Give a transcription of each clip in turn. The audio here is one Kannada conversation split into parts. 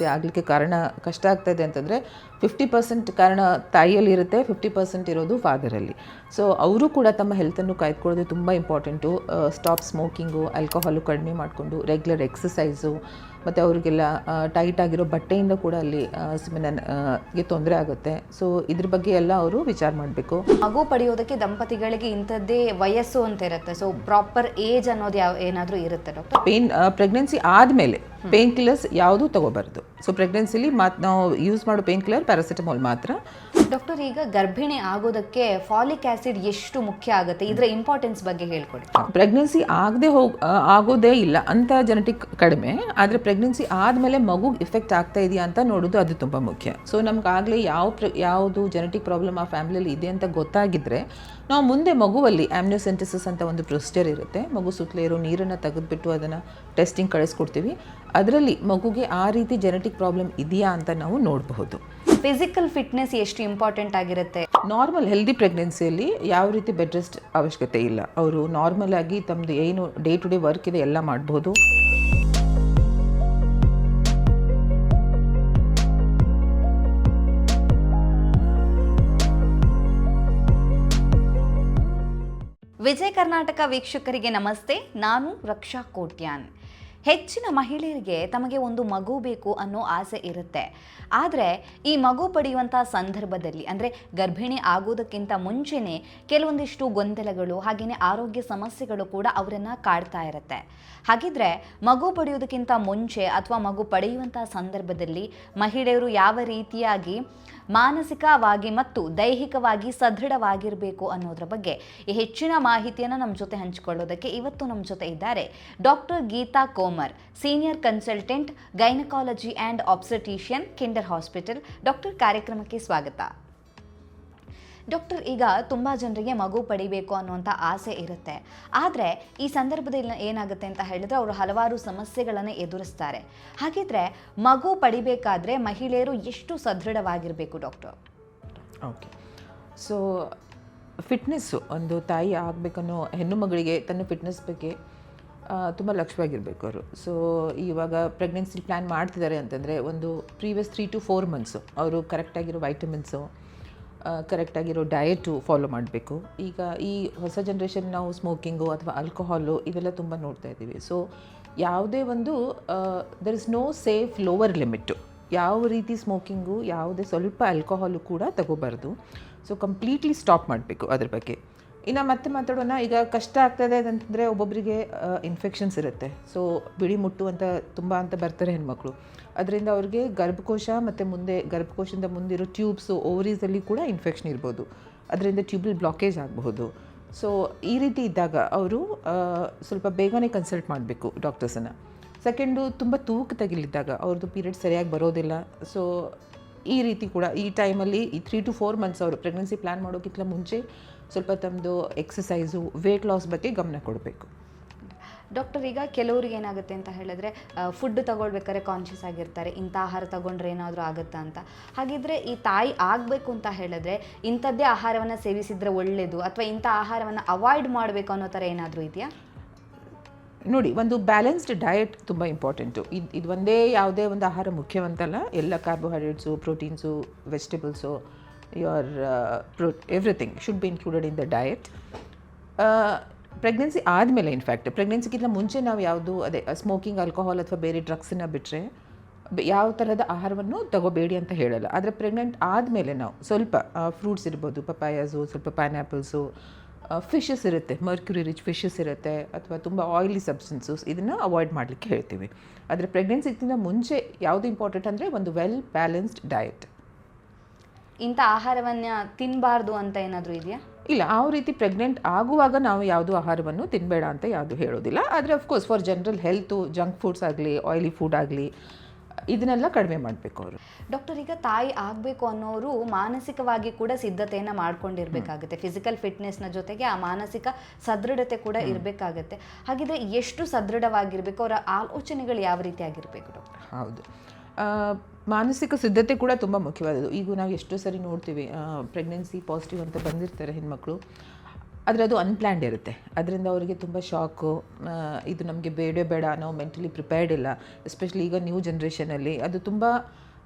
ಸಮಸ್ಯೆ ಆಗಲಿಕ್ಕೆ ಕಾರಣ ಕಷ್ಟ ಆಗ್ತಾ ಇದೆ ಅಂತಂದರೆ ಫಿಫ್ಟಿ ಪರ್ಸೆಂಟ್ ಕಾರಣ ತಾಯಿಯಲ್ಲಿರುತ್ತೆ ಫಿಫ್ಟಿ ಪರ್ಸೆಂಟ್ ಇರೋದು ಫಾದರಲ್ಲಿ ಸೊ ಅವರು ಕೂಡ ತಮ್ಮ ಹೆಲ್ತನ್ನು ಕಾಯ್ದುಕೊಳ್ಳೋದು ತುಂಬ ಇಂಪಾರ್ಟೆಂಟು ಸ್ಟಾಪ್ ಸ್ಮೋಕಿಂಗು ಆಲ್ಕೋಹಾಲು ಕಡಿಮೆ ಮಾಡಿಕೊಂಡು ರೆಗ್ಯುಲರ್ ಎಕ್ಸಸೈಸು ಮತ್ತು ಅವರಿಗೆಲ್ಲ ಟೈಟ್ ಆಗಿರೋ ಬಟ್ಟೆಯಿಂದ ಕೂಡ ಅಲ್ಲಿ ಗೆ ತೊಂದರೆ ಆಗುತ್ತೆ. ಸೊ ಇದ್ರ ಬಗ್ಗೆ ಎಲ್ಲ ಅವರು ವಿಚಾರ ಮಾಡಬೇಕು. ಮಗು ಪಡೆಯೋದಕ್ಕೆ ದಂಪತಿಗಳಿಗೆ ಇಂಥದ್ದೇ ವಯಸ್ಸು ಅಂತ ಇರುತ್ತೆ. ಸೊ ಪ್ರಾಪರ್ ಏಜ್ ಅನ್ನೋದು ಯಾವ ಏನಾದರೂ ಇರುತ್ತೆ ಡಾಕ್ಟರ್ ಪೇನ್ ಪ್ರೆಗ್ನೆನ್ಸಿ ಆದಮೇಲೆ ಪೇನ್ ಕಿಲ್ಲರ್ಸ್ ಯಾವುದೂ ತಗೋಬಾರ್ದು. ಸೊ ಪ್ರೆಗ್ನೆನ್ಸಿಲಿ ಮಾತು ನಾವು ಯೂಸ್ ಮಾಡೋ ಪೇನ್ ಕಿಲ್ಲರ್ ಪ್ಯಾರಾಸಿಟಮಾಲ್ ಮಾತ್ರ. ಡಾಕ್ಟರ್ ಈಗ ಗರ್ಭಿಣಿ ಆಗೋದಕ್ಕೆ ಫಾಲಿಕ್ ಆಸಿಡ್ ಎಷ್ಟು ಮುಖ್ಯ ಆಗುತ್ತೆ? ಇದರ ಇಂಪಾರ್ಟೆನ್ಸ್ ಬಗ್ಗೆ ಹೇಳ್ಕೊಡಿ. ಪ್ರೆಗ್ನೆನ್ಸಿ ಆಗದೆ ಹೋಗ್ ಆಗೋದೇ ಇಲ್ಲ. ಅಂತ ಜೆನೆಟಿಕ್ ಕಡಿಮೆ, ಆದರೆ ಪ್ರೆಗ್ನೆನ್ಸಿ ಆದಮೇಲೆ ಮಗು ಇಫೆಕ್ಟ್ ಆಗ್ತಾ ಇದೆಯಾ ಅಂತ ನೋಡೋದು ಅದು ತುಂಬ ಮುಖ್ಯ. ಸೊ ಆಗಲೇ ಯಾವ ಯಾವುದು ಜೆನೆಟಿಕ್ ಪ್ರಾಬ್ಲಮ್ ಆ ಫ್ಯಾಮಿಲಿಯಲ್ಲಿ ಇದೆ ಅಂತ ಗೊತ್ತಾಗಿದ್ದರೆ ನಾವು ಮುಂದೆ ಮಗುವಲ್ಲಿ ಆಮ್ನೋಸೆಂಟಿಸಸ್ ಅಂತ ಒಂದು ಪ್ರೊಸೀಜರ್ ಇರುತ್ತೆ. ಮಗು ಸುತ್ತಲೇ ಇರೋ ನೀರನ್ನು ತೆಗೆದುಬಿಟ್ಟು ಅದನ್ನು ಟೆಸ್ಟಿಂಗ್ ಕಳಿಸ್ಕೊಡ್ತೀವಿ. ಅದರಲ್ಲಿ ಮಗುಗೆ ಆ ರೀತಿ ಜೆನೆಟಿಕ್ ಪ್ರಾಬ್ಲಮ್ ಇದೆಯಾ ಅಂತ ನಾವು ನೋಡಬಹುದು. ಫಿಸಿಕಲ್ ಫಿಟ್ನೆಸ್ ಎಷ್ಟು ಇಂಪಾರ್ಟೆಂಟ್ ಆಗಿರುತ್ತೆ? ನಾರ್ಮಲ್ ಹೆಲ್ದಿ ಪ್ರೆಗ್ನೆನ್ಸಿಯಲ್ಲಿ ಯಾವ ರೀತಿ ಬೆಡ್ ರೆಸ್ಟ್ ಅವಶ್ಯಕತೆ ಇಲ್ಲ. ಅವರು ನಾರ್ಮಲ್ ಆಗಿ ತಮ್ಮದು ಏನು ಡೇ ಟು ಡೇ ವರ್ಕ್ ಇದೆ ಎಲ್ಲ ಮಾಡಬಹುದು ವಿಜಯ ಕರ್ನಾಟಕ ವೀಕ್ಷಕರಿಗೆ ನಮಸ್ತೆ. ನಾನು ರಕ್ಷಾ ಕೋಟ್ಯಾನ್. ಹೆಚ್ಚಿನ ಮಹಿಳೆಯರಿಗೆ ತಮಗೆ ಒಂದು ಮಗು ಬೇಕು ಅನ್ನೋ ಆಸೆ ಇರುತ್ತೆ. ಆದರೆ ಈ ಮಗು ಪಡೆಯುವಂಥ ಸಂದರ್ಭದಲ್ಲಿ, ಅಂದರೆ ಗರ್ಭಿಣಿ ಆಗೋದಕ್ಕಿಂತ ಮುಂಚೆನೇ ಕೆಲವೊಂದಿಷ್ಟು ಗೊಂದಲಗಳು ಹಾಗೆಯೇ ಆರೋಗ್ಯ ಸಮಸ್ಯೆಗಳು ಕೂಡ ಅವರನ್ನು ಕಾಡ್ತಾ ಇರುತ್ತೆ. ಹಾಗಿದ್ರೆ ಮಗು ಪಡೆಯೋದಕ್ಕಿಂತ ಮುಂಚೆ ಅಥವಾ ಮಗು ಪಡೆಯುವಂಥ ಸಂದರ್ಭದಲ್ಲಿ ಮಹಿಳೆಯರು ಯಾವ ರೀತಿಯಾಗಿ ಮಾನಸಿಕವಾಗಿ ಮತ್ತು ದೈಹಿಕವಾಗಿ ಸದೃಢವಾಗಿರಬೇಕು ಅನ್ನೋದ್ರ ಬಗ್ಗೆ ಹೆಚ್ಚಿನ ಮಾಹಿತಿಯನ್ನು ನಮ್ಮ ಜೊತೆ ಹಂಚಿಕೊಳ್ಳೋದಕ್ಕೆ ಇವತ್ತು ನಮ್ಮ ಜೊತೆ ಇದ್ದಾರೆ doctor Geetha Komar senior consultant gynaecology and obstetrician Kinder hospital doctor ಕಾರ್ಯಕ್ರಮಕ್ಕೆ ಸ್ವಾಗತ. ಡಾಕ್ಟರ್, ಈಗ ತುಂಬ ಜನರಿಗೆ ಮಗು ಪಡಿಬೇಕು ಅನ್ನುವಂಥ ಆಸೆ ಇರುತ್ತೆ. ಆದರೆ ಈ ಸಂದರ್ಭದಲ್ಲಿ ಏನಾಗುತ್ತೆ ಅಂತ ಹೇಳಿದ್ರೆ ಅವರು ಹಲವಾರು ಸಮಸ್ಯೆಗಳನ್ನು ಎದುರಿಸ್ತಾರೆ. ಹಾಗಿದ್ರೆ ಮಗು ಪಡಿಬೇಕಾದ್ರೆ ಮಹಿಳೆಯರು ಎಷ್ಟು ಸದೃಢವಾಗಿರಬೇಕು ಡಾಕ್ಟರ್? ಓಕೆ. ಸೊ ಫಿಟ್ನೆಸ್ಸು ಒಂದು ತಾಯಿ ಆಗಬೇಕನ್ನೋ ಹೆಣ್ಣು ಮಗಳಿಗೆ ತನ್ನ ಫಿಟ್ನೆಸ್ ಬಗ್ಗೆ ತುಂಬ ಲಕ್ಷ್ಯವಾಗಿರಬೇಕು ಅವರು. ಸೊ ಇವಾಗ ಪ್ರೆಗ್ನೆನ್ಸಿ ಪ್ಲ್ಯಾನ್ ಮಾಡ್ತಿದ್ದಾರೆ ಅಂತಂದರೆ ಒಂದು previous three to four months ಅವರು ಕರೆಕ್ಟಾಗಿರೋ ವೈಟಮಿನ್ಸು ಕರೆಕ್ಟಾಗಿರೋ ಡಯೆಟು ಫಾಲೋ ಮಾಡಬೇಕು. ಈಗ ಈ ಹೊಸ ಜನ್ರೇಷನ್ ನಾವು ಸ್ಮೋಕಿಂಗು ಅಥವಾ ಆಲ್ಕೋಹಾಲು ಇವೆಲ್ಲ ತುಂಬ ನೋಡ್ತಾ ಇದ್ದೀವಿ. ಸೊ ಯಾವುದೇ ಒಂದು there is no safe lower limit ಯಾವ ರೀತಿ ಸ್ಮೋಕಿಂಗು ಯಾವುದೇ ಸ್ವಲ್ಪ ಆಲ್ಕೋಹಾಲು ಕೂಡ ತಗೋಬಾರ್ದು. ಸೊ ಕಂಪ್ಲೀಟ್ಲಿ ಸ್ಟಾಪ್ ಮಾಡಬೇಕು ಅದ್ರ ಬಗ್ಗೆ. ಇನ್ನು ಮತ್ತೆ ಮಾತಾಡೋಣ. ಈಗ ಕಷ್ಟ ಆಗ್ತದೆ ಅಂತಂದರೆ ಒಬ್ಬೊಬ್ಬರಿಗೆ ಇನ್ಫೆಕ್ಷನ್ಸ್ ಇರುತ್ತೆ. ಸೊ ಬಿಳಿ ಮುಟ್ಟು ಅಂತ ತುಂಬ ಅಂತ ಬರ್ತಾರೆ ಹೆಣ್ಮಕ್ಳು. ಅದರಿಂದ ಅವ್ರಿಗೆ ಗರ್ಭಕೋಶ ಮತ್ತು ಮುಂದೆ ಗರ್ಭಕೋಶದಿಂದ ಮುಂದಿರೋ ಟ್ಯೂಬ್ಸು ಓವರೀಸಲ್ಲಿ ಕೂಡ ಇನ್ಫೆಕ್ಷನ್ ಇರ್ಬೋದು. ಅದರಿಂದ ಟ್ಯೂಬಲ್ ಬ್ಲಾಕೇಜ್ ಆಗಬಹುದು. ಸೊ ಈ ರೀತಿ ಇದ್ದಾಗ ಅವರು ಸ್ವಲ್ಪ ಬೇಗನೆ ಕನ್ಸಲ್ಟ್ ಮಾಡಬೇಕು ಡಾಕ್ಟರ್ಸನ್ನು ಸೆಕೆಂಡು ತುಂಬ ತೂಕ ತಗಿಲಿದ್ದಾಗ ಅವ್ರದ್ದು ಪೀರಿಯಡ್ ಸರಿಯಾಗಿ ಬರೋದಿಲ್ಲ. ಸೊ ಈ ರೀತಿ ಕೂಡ ಈ ಟೈಮಲ್ಲಿ ಈ ತ್ರೀ ಟು ಫೋರ್ ಮಂತ್ಸ್ ಅವರು ಪ್ರೆಗ್ನೆನ್ಸಿ ಪ್ಲ್ಯಾನ್ ಮಾಡೋಕ್ಕಿಂತ ಮುಂಚೆ ಸ್ವಲ್ಪ ತಮ್ಮದು ಎಕ್ಸಸೈಸು ವೇಟ್ ಲಾಸ್ ಬಗ್ಗೆ ಗಮನ ಕೊಡಬೇಕು. ಡಾಕ್ಟರ್, ಈಗ ಕೆಲವ್ರಿಗೆ ಏನಾಗುತ್ತೆ ಅಂತ ಹೇಳಿದ್ರೆ ಫುಡ್ ತಗೊಳ್ಬೇಕಾದ್ರೆ ಕಾನ್ಷಿಯಸ್ ಆಗಿರ್ತಾರೆ, ಇಂಥ ಆಹಾರ ತಗೊಂಡ್ರೆ ಏನಾದರೂ ಆಗುತ್ತಾ ಅಂತ. ಹಾಗಿದ್ರೆ ಈ ತಾಯಿ ಆಗಬೇಕು ಅಂತ ಹೇಳಿದ್ರೆ, ಇಂಥದ್ದೇ ಆಹಾರವನ್ನು ಸೇವಿಸಿದ್ರೆ ಒಳ್ಳೆಯದು ಅಥವಾ ಇಂಥ ಆಹಾರವನ್ನು ಅವಾಯ್ಡ್ ಮಾಡಬೇಕು ಅನ್ನೋ ಥರ ಏನಾದರೂ ಇದೆಯಾ? ನೋಡಿ, ಒಂದು ಬ್ಯಾಲೆನ್ಸ್ಡ್ ಡಯಟ್ ತುಂಬ ಇಂಪಾರ್ಟೆಂಟು ಇದು ಇದು ಒಂದೇ ಯಾವುದೇ ಒಂದು ಆಹಾರ ಮುಖ್ಯವಂತಲ್ಲ. ಎಲ್ಲ carbohydrates proteins vegetables your pro everything should be included in the diet pregnancy ಆದಮೇಲೆ ಇನ್ಫ್ಯಾಕ್ಟ್ ಪ್ರೆಗ್ನೆನ್ಸಿಗಿಂತ ಮುಂಚೆ ನಾವು ಯಾವುದು, ಅದೇ ಸ್ಮೋಕಿಂಗ್ ಆಲ್ಕೋಹಾಲ್ ಅಥವಾ ಬೇರೆ ಡ್ರಗ್ಸನ್ನು ಬಿಟ್ಟರೆ ಯಾವ ಥರದ ಆಹಾರವನ್ನು ತಗೋಬೇಡಿ ಅಂತ ಹೇಳಲ್ಲ. ಆದರೆ ಪ್ರೆಗ್ನೆಂಟ್ ಆದಮೇಲೆ ನಾವು ಸ್ವಲ್ಪ ಫ್ರೂಟ್ಸ್ ಇರ್ಬೋದು ಪಪಾಯಾಸು ಸ್ವಲ್ಪ ಪೈನಾಪಲ್ಸು ಫಿಶಸ್ ಇರುತ್ತೆ. ಮರ್ಕ್ಯುರಿ ರಿಚ್ ಫಿಶಸ್ ಇರುತ್ತೆ, ಅಥವಾ ತುಂಬ ಆಯಿಲಿ ಸಬ್ಸ್ಟೆನ್ಸಸ್ ಇದನ್ನು ಅವಾಯ್ಡ್ ಮಾಡಲಿಕ್ಕೆ ಹೇಳ್ತೀವಿ. ಆದರೆ ಪ್ರೆಗ್ನೆನ್ಸಿಗಿಂತ ಮುಂಚೆ ಯಾವುದು ಇಂಪಾರ್ಟೆಂಟ್ ಅಂದರೆ ಒಂದು ವೆಲ್ ಬ್ಯಾಲೆನ್ಸ್ಡ್ ಡಯಟ್ ಇಂಥ ಆಹಾರವನ್ನು ತಿನ್ನಬಾರ್ದು ಅಂತ ಏನಾದರೂ ಇದೆಯಾ? ಇಲ್ಲ ಆ ರೀತಿ ಪ್ರೆಗ್ನೆಂಟ್ ಆಗುವಾಗ ನಾವು ಯಾವುದು ಆಹಾರವನ್ನು ತಿನ್ನಬೇಡ ಅಂತ ಯಾವುದು ಹೇಳೋದಿಲ್ಲ. ಆದರೆ of course for general health junk foods ಆಗಲಿ ಆಯಿಲಿ ಫುಡ್ ಆಗಲಿ ಇದನ್ನೆಲ್ಲ ಕಡಿಮೆ ಮಾಡಬೇಕು ಅವರು. ಡಾಕ್ಟರ್ ಈಗ ತಾಯಿ ಆಗಬೇಕು ಅನ್ನೋರು ಮಾನಸಿಕವಾಗಿ ಕೂಡ ಸಿದ್ಧತೆಯನ್ನು ಮಾಡ್ಕೊಂಡಿರಬೇಕಾಗುತ್ತೆ. ಫಿಸಿಕಲ್ ಫಿಟ್ನೆಸ್ನ ಜೊತೆಗೆ ಆ ಮಾನಸಿಕ ಸದೃಢತೆ ಕೂಡ ಇರಬೇಕಾಗತ್ತೆ. ಹಾಗಿದ್ರೆ ಎಷ್ಟು ಸದೃಢವಾಗಿರಬೇಕು? ಅವರ ಆಲೋಚನೆಗಳು ಯಾವ ರೀತಿ ಆಗಿರಬೇಕು ಡಾಕ್ಟರ್ ಹೌದು. ಮಾನಸಿಕ ಸಿದ್ಧತೆ ಕೂಡ ತುಂಬ ಮುಖ್ಯವಾದದ್ದು. ಈಗ ನಾವು ಎಷ್ಟೋ ಸರಿ ನೋಡ್ತೀವಿ ಪ್ರೆಗ್ನೆನ್ಸಿ ಪಾಸಿಟಿವ್ ಅಂತ ಬಂದಿರ್ತಾರೆ ಹೆಣ್ಮಕ್ಳು. ಆದರೆ ಅದು ಅನ್ಪ್ಲ್ಯಾಂಡ್ ಇರುತ್ತೆ. ಅದರಿಂದ ಅವರಿಗೆ ತುಂಬ ಶಾಕು ಇದು ನಮಗೆ ಬೇಡ ಬೇಡ, ನಾವು ಮೆಂಟಲಿ ಪ್ರಿಪೇರ್ಡ್ ಇಲ್ಲ. ಎಸ್ಪೆಷಲಿ ಈಗ ನ್ಯೂ ಜನ್ರೇಷನಲ್ಲಿ ಅದು ತುಂಬ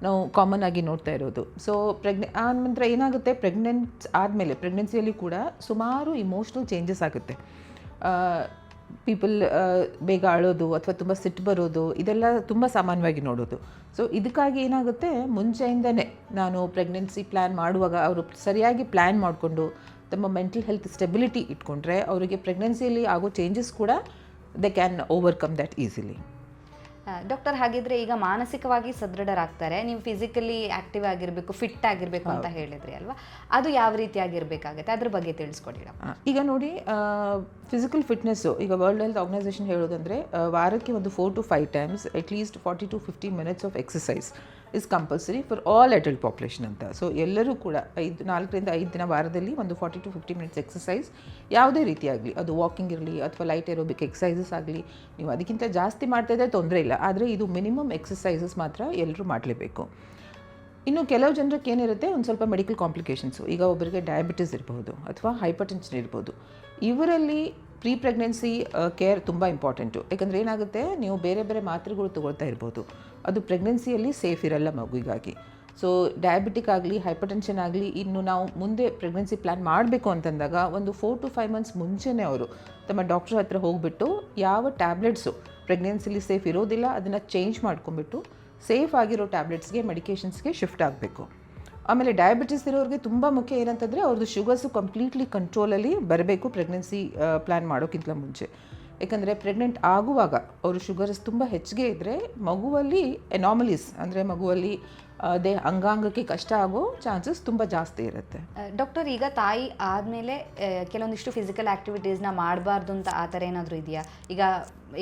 ನಾವು ಕಾಮನ್ ಆಗಿ ನೋಡ್ತಾ ಇರೋದು. ಸೊ ಪ್ರೆಗ್ನೆ ಆ ನಂತರ ಏನಾಗುತ್ತೆ? ಪ್ರೆಗ್ನೆನ್ಸ್ ಆದಮೇಲೆ ಪ್ರೆಗ್ನೆನ್ಸಿಯಲ್ಲಿ ಕೂಡ ಸುಮಾರು ಇಮೋಷ್ನಲ್ ಚೇಂಜಸ್ ಆಗುತ್ತೆ. ಪೀಪಲ್ ಬೇಗ ಅಳೋದು ಅಥವಾ ತುಂಬ ಸಿಟ್ಟು ಬರೋದು ಇದೆಲ್ಲ ತುಂಬ ಸಾಮಾನ್ಯವಾಗಿ ನೋಡೋದು. ಸೊ ಇದಕ್ಕಾಗಿ ಏನಾಗುತ್ತೆ? ಮುಂಚೆಯಿಂದನೇ ನಾನು ಪ್ರೆಗ್ನೆನ್ಸಿ ಪ್ಲ್ಯಾನ್ ಮಾಡುವಾಗ ಅವರು ಸರಿಯಾಗಿ ಪ್ಲ್ಯಾನ್ ಮಾಡಿಕೊಂಡು ತಮ್ಮ ಮೆಂಟಲ್ ಹೆಲ್ತ್ ಸ್ಟೆಬಿಲಿಟಿ ಇಟ್ಕೊಂಡ್ರೆ ಅವರಿಗೆ ಪ್ರೆಗ್ನೆನ್ಸಿಯಲ್ಲಿ ಆಗೋ ಚೇಂಜಸ್ ಕೂಡ they can overcome that easily doctor ಹಾಗಿದ್ರೆ ಈಗ ಮಾನಸಿಕವಾಗಿ ಸದೃಢರಾಗ್ತಾರೆ. ನೀವು ಫಿಸಿಕಲಿ ಆಕ್ಟಿವ್ ಆಗಿರಬೇಕು ಫಿಟ್ ಆಗಿರಬೇಕು ಅಂತ ಹೇಳಿದ್ರಿ ಅಲ್ವಾ? ಅದು ಯಾವ ರೀತಿಯಾಗಿರಬೇಕಾಗತ್ತೆ? ಅದ್ರ ಬಗ್ಗೆ ತಿಳಿಸ್ಕೊಡಿ ಈಗ ನೋಡಿ ಫಿಸಿಕಲ್ ಫಿಟ್ನೆಸ್ಸು ಈಗ ವರ್ಲ್ಡ್ ಹೆಲ್ತ್ ಆರ್ಗನೈಸೇಷನ್ ಹೇಳೋದಂದರೆ ವಾರಕ್ಕೆ ಒಂದು four to five times at least forty to fifty minutes of exercise is compulsory for all adult population ಅಂತ. ಸೊ ಎಲ್ಲರೂ ಕೂಡ ಐದು, ನಾಲ್ಕರಿಂದ ಐದು ದಿನ ವಾರದಲ್ಲಿ ಒಂದು forty to fifty minutes exercise ಯಾವುದೇ ರೀತಿಯಾಗಲಿ ಅದು ವಾಕಿಂಗ್ ಇರಲಿ ಅಥವಾ ಲೈಟ್ ಏರೋಬಿಕ್ ಎಕ್ಸಸೈಸಸ್ ಆಗಲಿ. ನೀವು ಅದಕ್ಕಿಂತ ಜಾಸ್ತಿ ಮಾಡ್ತಾ ಇದ್ದರೆ ತೊಂದರೆ ಇಲ್ಲ. ಆದರೆ ಇದು ಮಿನಿಮಮ್ ಎಕ್ಸಸೈಸಸ್ ಮಾತ್ರ ಎಲ್ಲರೂ ಮಾಡಲೇಬೇಕು. ಇನ್ನು ಕೆಲವು ಜನರಿಗೆ ಏನಿರುತ್ತೆ, ಒಂದು ಸ್ವಲ್ಪ ಮೆಡಿಕಲ್ ಕಾಂಪ್ಲಿಕೇಶನ್ಸು ಈಗ ಒಬ್ಬರಿಗೆ ಡಯಾಬಿಟಿಸ್ ಇರಬಹುದು ಅಥವಾ ಹೈಪರ್ ಟೆನ್ಷನ್ ಇರ್ಬೋದು ಇವರಲ್ಲಿ ಪ್ರೀ ಪ್ರೆಗ್ನೆನ್ಸಿ ಕೇರ್ ತುಂಬ ಇಂಪಾರ್ಟೆಂಟು ಯಾಕಂದರೆ ಏನಾಗುತ್ತೆ, ನೀವು ಬೇರೆ ಬೇರೆ ಮಾತ್ರೆಗಳು ತೊಗೊಳ್ತಾ ಇರ್ಬೋದು. ಅದು ಪ್ರೆಗ್ನೆನ್ಸಿಯಲ್ಲಿ ಸೇಫ್ ಇರಲ್ಲ ಮಗುವಿಗಾಗಿ. ಸೊ ಡಯಾಬಿಟಿಕ್ ಆಗಲಿ ಹೈಪರ್ ಟೆನ್ಷನ್ ಆಗಲಿ, ಇನ್ನು ನಾವು ಮುಂದೆ ಪ್ರೆಗ್ನೆನ್ಸಿ ಪ್ಲ್ಯಾನ್ ಮಾಡಬೇಕು ಅಂತಂದಾಗ ಒಂದು ಫೋರ್ ಟು ಫೈವ್ ಮಂತ್ಸ್ ಮುಂಚೆನೇ ಅವರು ತಮ್ಮ ಡಾಕ್ಟ್ರ್ ಹತ್ರ ಹೋಗಿಬಿಟ್ಟು ಯಾವ ಟ್ಯಾಬ್ಲೆಟ್ಸು ಪ್ರೆಗ್ನೆನ್ಸಿಲಿ ಸೇಫ್ ಇರೋದಿಲ್ಲ, ಅದನ್ನು ಚೇಂಜ್ ಮಾಡ್ಕೊಂಬಿಟ್ಟು ಸೇಫ್ ಆಗಿರೋ ಟ್ಯಾಬ್ಲೆಟ್ಸ್ಗೆ ಮೆಡಿಕೇಷನ್ಸ್ಗೆ ಶಿಫ್ಟ್ ಆಗಬೇಕು. ಆಮೇಲೆ ಡಯಾಬಿಟಿಸ್ ಇರೋರಿಗೆ ತುಂಬ ಮುಖ್ಯ ಏನಂತಂದರೆ ಅವ್ರದ್ದು ಶುಗರ್ಸು ಕಂಪ್ಲೀಟ್ಲಿ ಕಂಟ್ರೋಲಲ್ಲಿ ಬರಬೇಕು ಪ್ರೆಗ್ನೆನ್ಸಿ ಪ್ಲ್ಯಾನ್ ಮಾಡೋಕ್ಕಿಂತ ಮುಂಚೆ. ಯಾಕಂದರೆ ಪ್ರೆಗ್ನೆಂಟ್ ಆಗುವಾಗ ಅವರು ಶುಗರ್ಸ್ ತುಂಬ ಹೆಚ್ಚಿಗೆ ಇದ್ದರೆ ಮಗುವಲ್ಲಿ ಎನಾಮಲೀಸ್ ಅಂದರೆ ಮಗುವಲ್ಲಿ ಅದೇ ಅಂಗಾಂಗಕ್ಕೆ ಕಷ್ಟ ಆಗೋ ಚಾನ್ಸಸ್ ತುಂಬ ಜಾಸ್ತಿ ಇರುತ್ತೆ. ಡಾಕ್ಟರ್ ಈಗ ತಾಯಿ ಆದಮೇಲೆ ಕೆಲವೊಂದಿಷ್ಟು ಫಿಸಿಕಲ್ ಆ್ಯಕ್ಟಿವಿಟೀಸ್ನ ಮಾಡಬಾರ್ದು ಅಂತ ಆ ಥರ ಏನಾದರೂ ಇದೆಯಾ? ಈಗ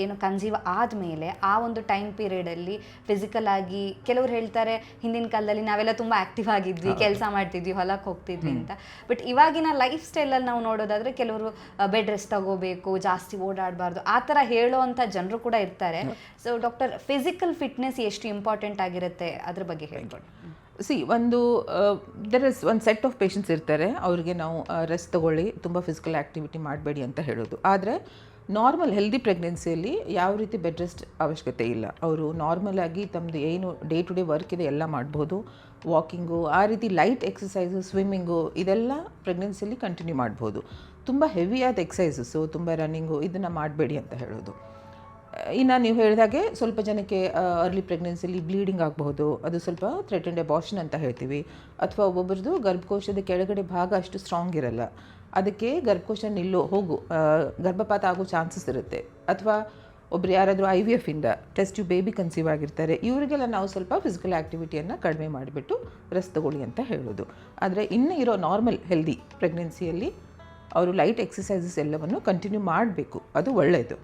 ಏನು ಕನ್ಸೀವ್ ಆದಮೇಲೆ ಆ ಒಂದು ಟೈಮ್ ಪೀರಿಯಡಲ್ಲಿ ಫಿಸಿಕಲ್ ಆಗಿ ಕೆಲವ್ರು ಹೇಳ್ತಾರೆ ಹಿಂದಿನ ಕಾಲದಲ್ಲಿ ನಾವೆಲ್ಲ ತುಂಬ ಆ್ಯಕ್ಟಿವ್ ಆಗಿದ್ವಿ ಕೆಲಸ ಮಾಡ್ತಿದ್ವಿ ಹೊಲಕ್ಕೆ ಹೋಗ್ತಿದ್ವಿ ಅಂತ. ಬಟ್ ಇವಾಗಿನ ಲೈಫ್ ಸ್ಟೈಲಲ್ಲಿ ನಾವು ನೋಡೋದಾದರೆ ಕೆಲವರು ಬೆಡ್ ರೆಸ್ಟ್ ತಗೋಬೇಕು ಜಾಸ್ತಿ ಓಡಾಡಬಾರ್ದು ಆ ಥರ ಹೇಳೋವಂಥ ಜನರು ಕೂಡ ಇರ್ತಾರೆ. ಸೊ ಡಾಕ್ಟರ್ ಫಿಸಿಕಲ್ ಫಿಟ್ನೆಸ್ ಎಷ್ಟು ಇಂಪಾರ್ಟೆಂಟ್ ಆಗಿರುತ್ತೆ ಅದ್ರ ಬಗ್ಗೆ ಹೇಳ್ಬೋದು ಸಿ ಒಂದು ದರ್ ಇಸ್ ಒಂದು ಸೆಟ್ ಆಫ್ ಪೇಷಂಟ್ಸ್ ಇರ್ತಾರೆ ಅವರಿಗೆ ನಾವು ರೆಸ್ಟ್ ತಗೊಳ್ಳಿ ತುಂಬ ಫಿಸಿಕಲ್ ಆ್ಯಕ್ಟಿವಿಟಿ ಮಾಡಬೇಡಿ ಅಂತ ಹೇಳೋದು. ಆದರೆ ನಾರ್ಮಲ್ ಹೆಲ್ದಿ ಪ್ರೆಗ್ನೆನ್ಸಿಯಲ್ಲಿ ಯಾವ ರೀತಿ ಬೆಡ್ ರೆಸ್ಟ್ ಅವಶ್ಯಕತೆ ಇಲ್ಲ. ಅವರು ನಾರ್ಮಲ್ ಆಗಿ ತಮ್ಮದು ಏನು ಡೇ ಟು ಡೇ ವರ್ಕ್ ಇದೆ ಎಲ್ಲ ಮಾಡ್ಬೋದು. ವಾಕಿಂಗು ಆ ರೀತಿ ಲೈಟ್ ಎಕ್ಸಸೈಸು ಸ್ವಿಮ್ಮಿಂಗು ಇದೆಲ್ಲ ಪ್ರೆಗ್ನೆನ್ಸಿಯಲ್ಲಿ ಕಂಟಿನ್ಯೂ ಮಾಡ್ಬೋದು. ತುಂಬ ಹೆವಿಯಾದ ಎಕ್ಸಸೈಸಸ್ಸು ತುಂಬ ರನ್ನಿಂಗು ಇದನ್ನು ಮಾಡಬೇಡಿ ಅಂತ ಹೇಳೋದು. ಇನ್ನು ನೀವು ಹೇಳಿದಾಗೆ ಸ್ವಲ್ಪ ಜನಕ್ಕೆ ಅರ್ಲಿ ಪ್ರೆಗ್ನೆನ್ಸಿಲಿ ಬ್ಲೀಡಿಂಗ್ ಆಗಬಹುದು. ಅದು ಸ್ವಲ್ಪ ಥ್ರೆಟೆಂಡ್ ಎಬಾಷನ್ ಅಂತ ಹೇಳ್ತೀವಿ. ಅಥವಾ ಒಬ್ಬೊಬ್ಬರದು ಗರ್ಭಕೋಶದ ಕೆಳಗಡೆ ಭಾಗ ಅಷ್ಟು ಸ್ಟ್ರಾಂಗ್ ಇರಲ್ಲ. ಅದಕ್ಕೆ ಗರ್ಭಕೋಶ ನಿಲ್ಲೋ, ಹೋಗು ಗರ್ಭಪಾತ ಆಗೋ ಚಾನ್ಸಸ್ ಇರುತ್ತೆ. ಅಥವಾ ಒಬ್ರು ಯಾರಾದರೂ ಐ ವಿ ಎಫಿಂದ ಟೆಸ್ಟ್ ಬೇಬಿ ಕನ್ಸೀವ್ ಆಗಿರ್ತಾರೆ. ಇವರಿಗೆಲ್ಲ ನಾವು ಸ್ವಲ್ಪ ಫಿಸಿಕಲ್ ಆ್ಯಕ್ಟಿವಿಟಿಯನ್ನು ಕಡಿಮೆ ಮಾಡಿಬಿಟ್ಟು ರೆಸ್ಟ್ ತಗೊಳ್ಳಿ ಅಂತ ಹೇಳೋದು. ಆದರೆ ಇನ್ನೂ ಇರೋ ನಾರ್ಮಲ್ ಹೆಲ್ದಿ ಪ್ರೆಗ್ನೆನ್ಸಿಯಲ್ಲಿ ಅವರು ಲೈಟ್ ಎಕ್ಸಸೈಸಸ್ ಎಲ್ಲವನ್ನು ಕಂಟಿನ್ಯೂ ಮಾಡಬೇಕು. ಅದು ಒಳ್ಳೆಯದು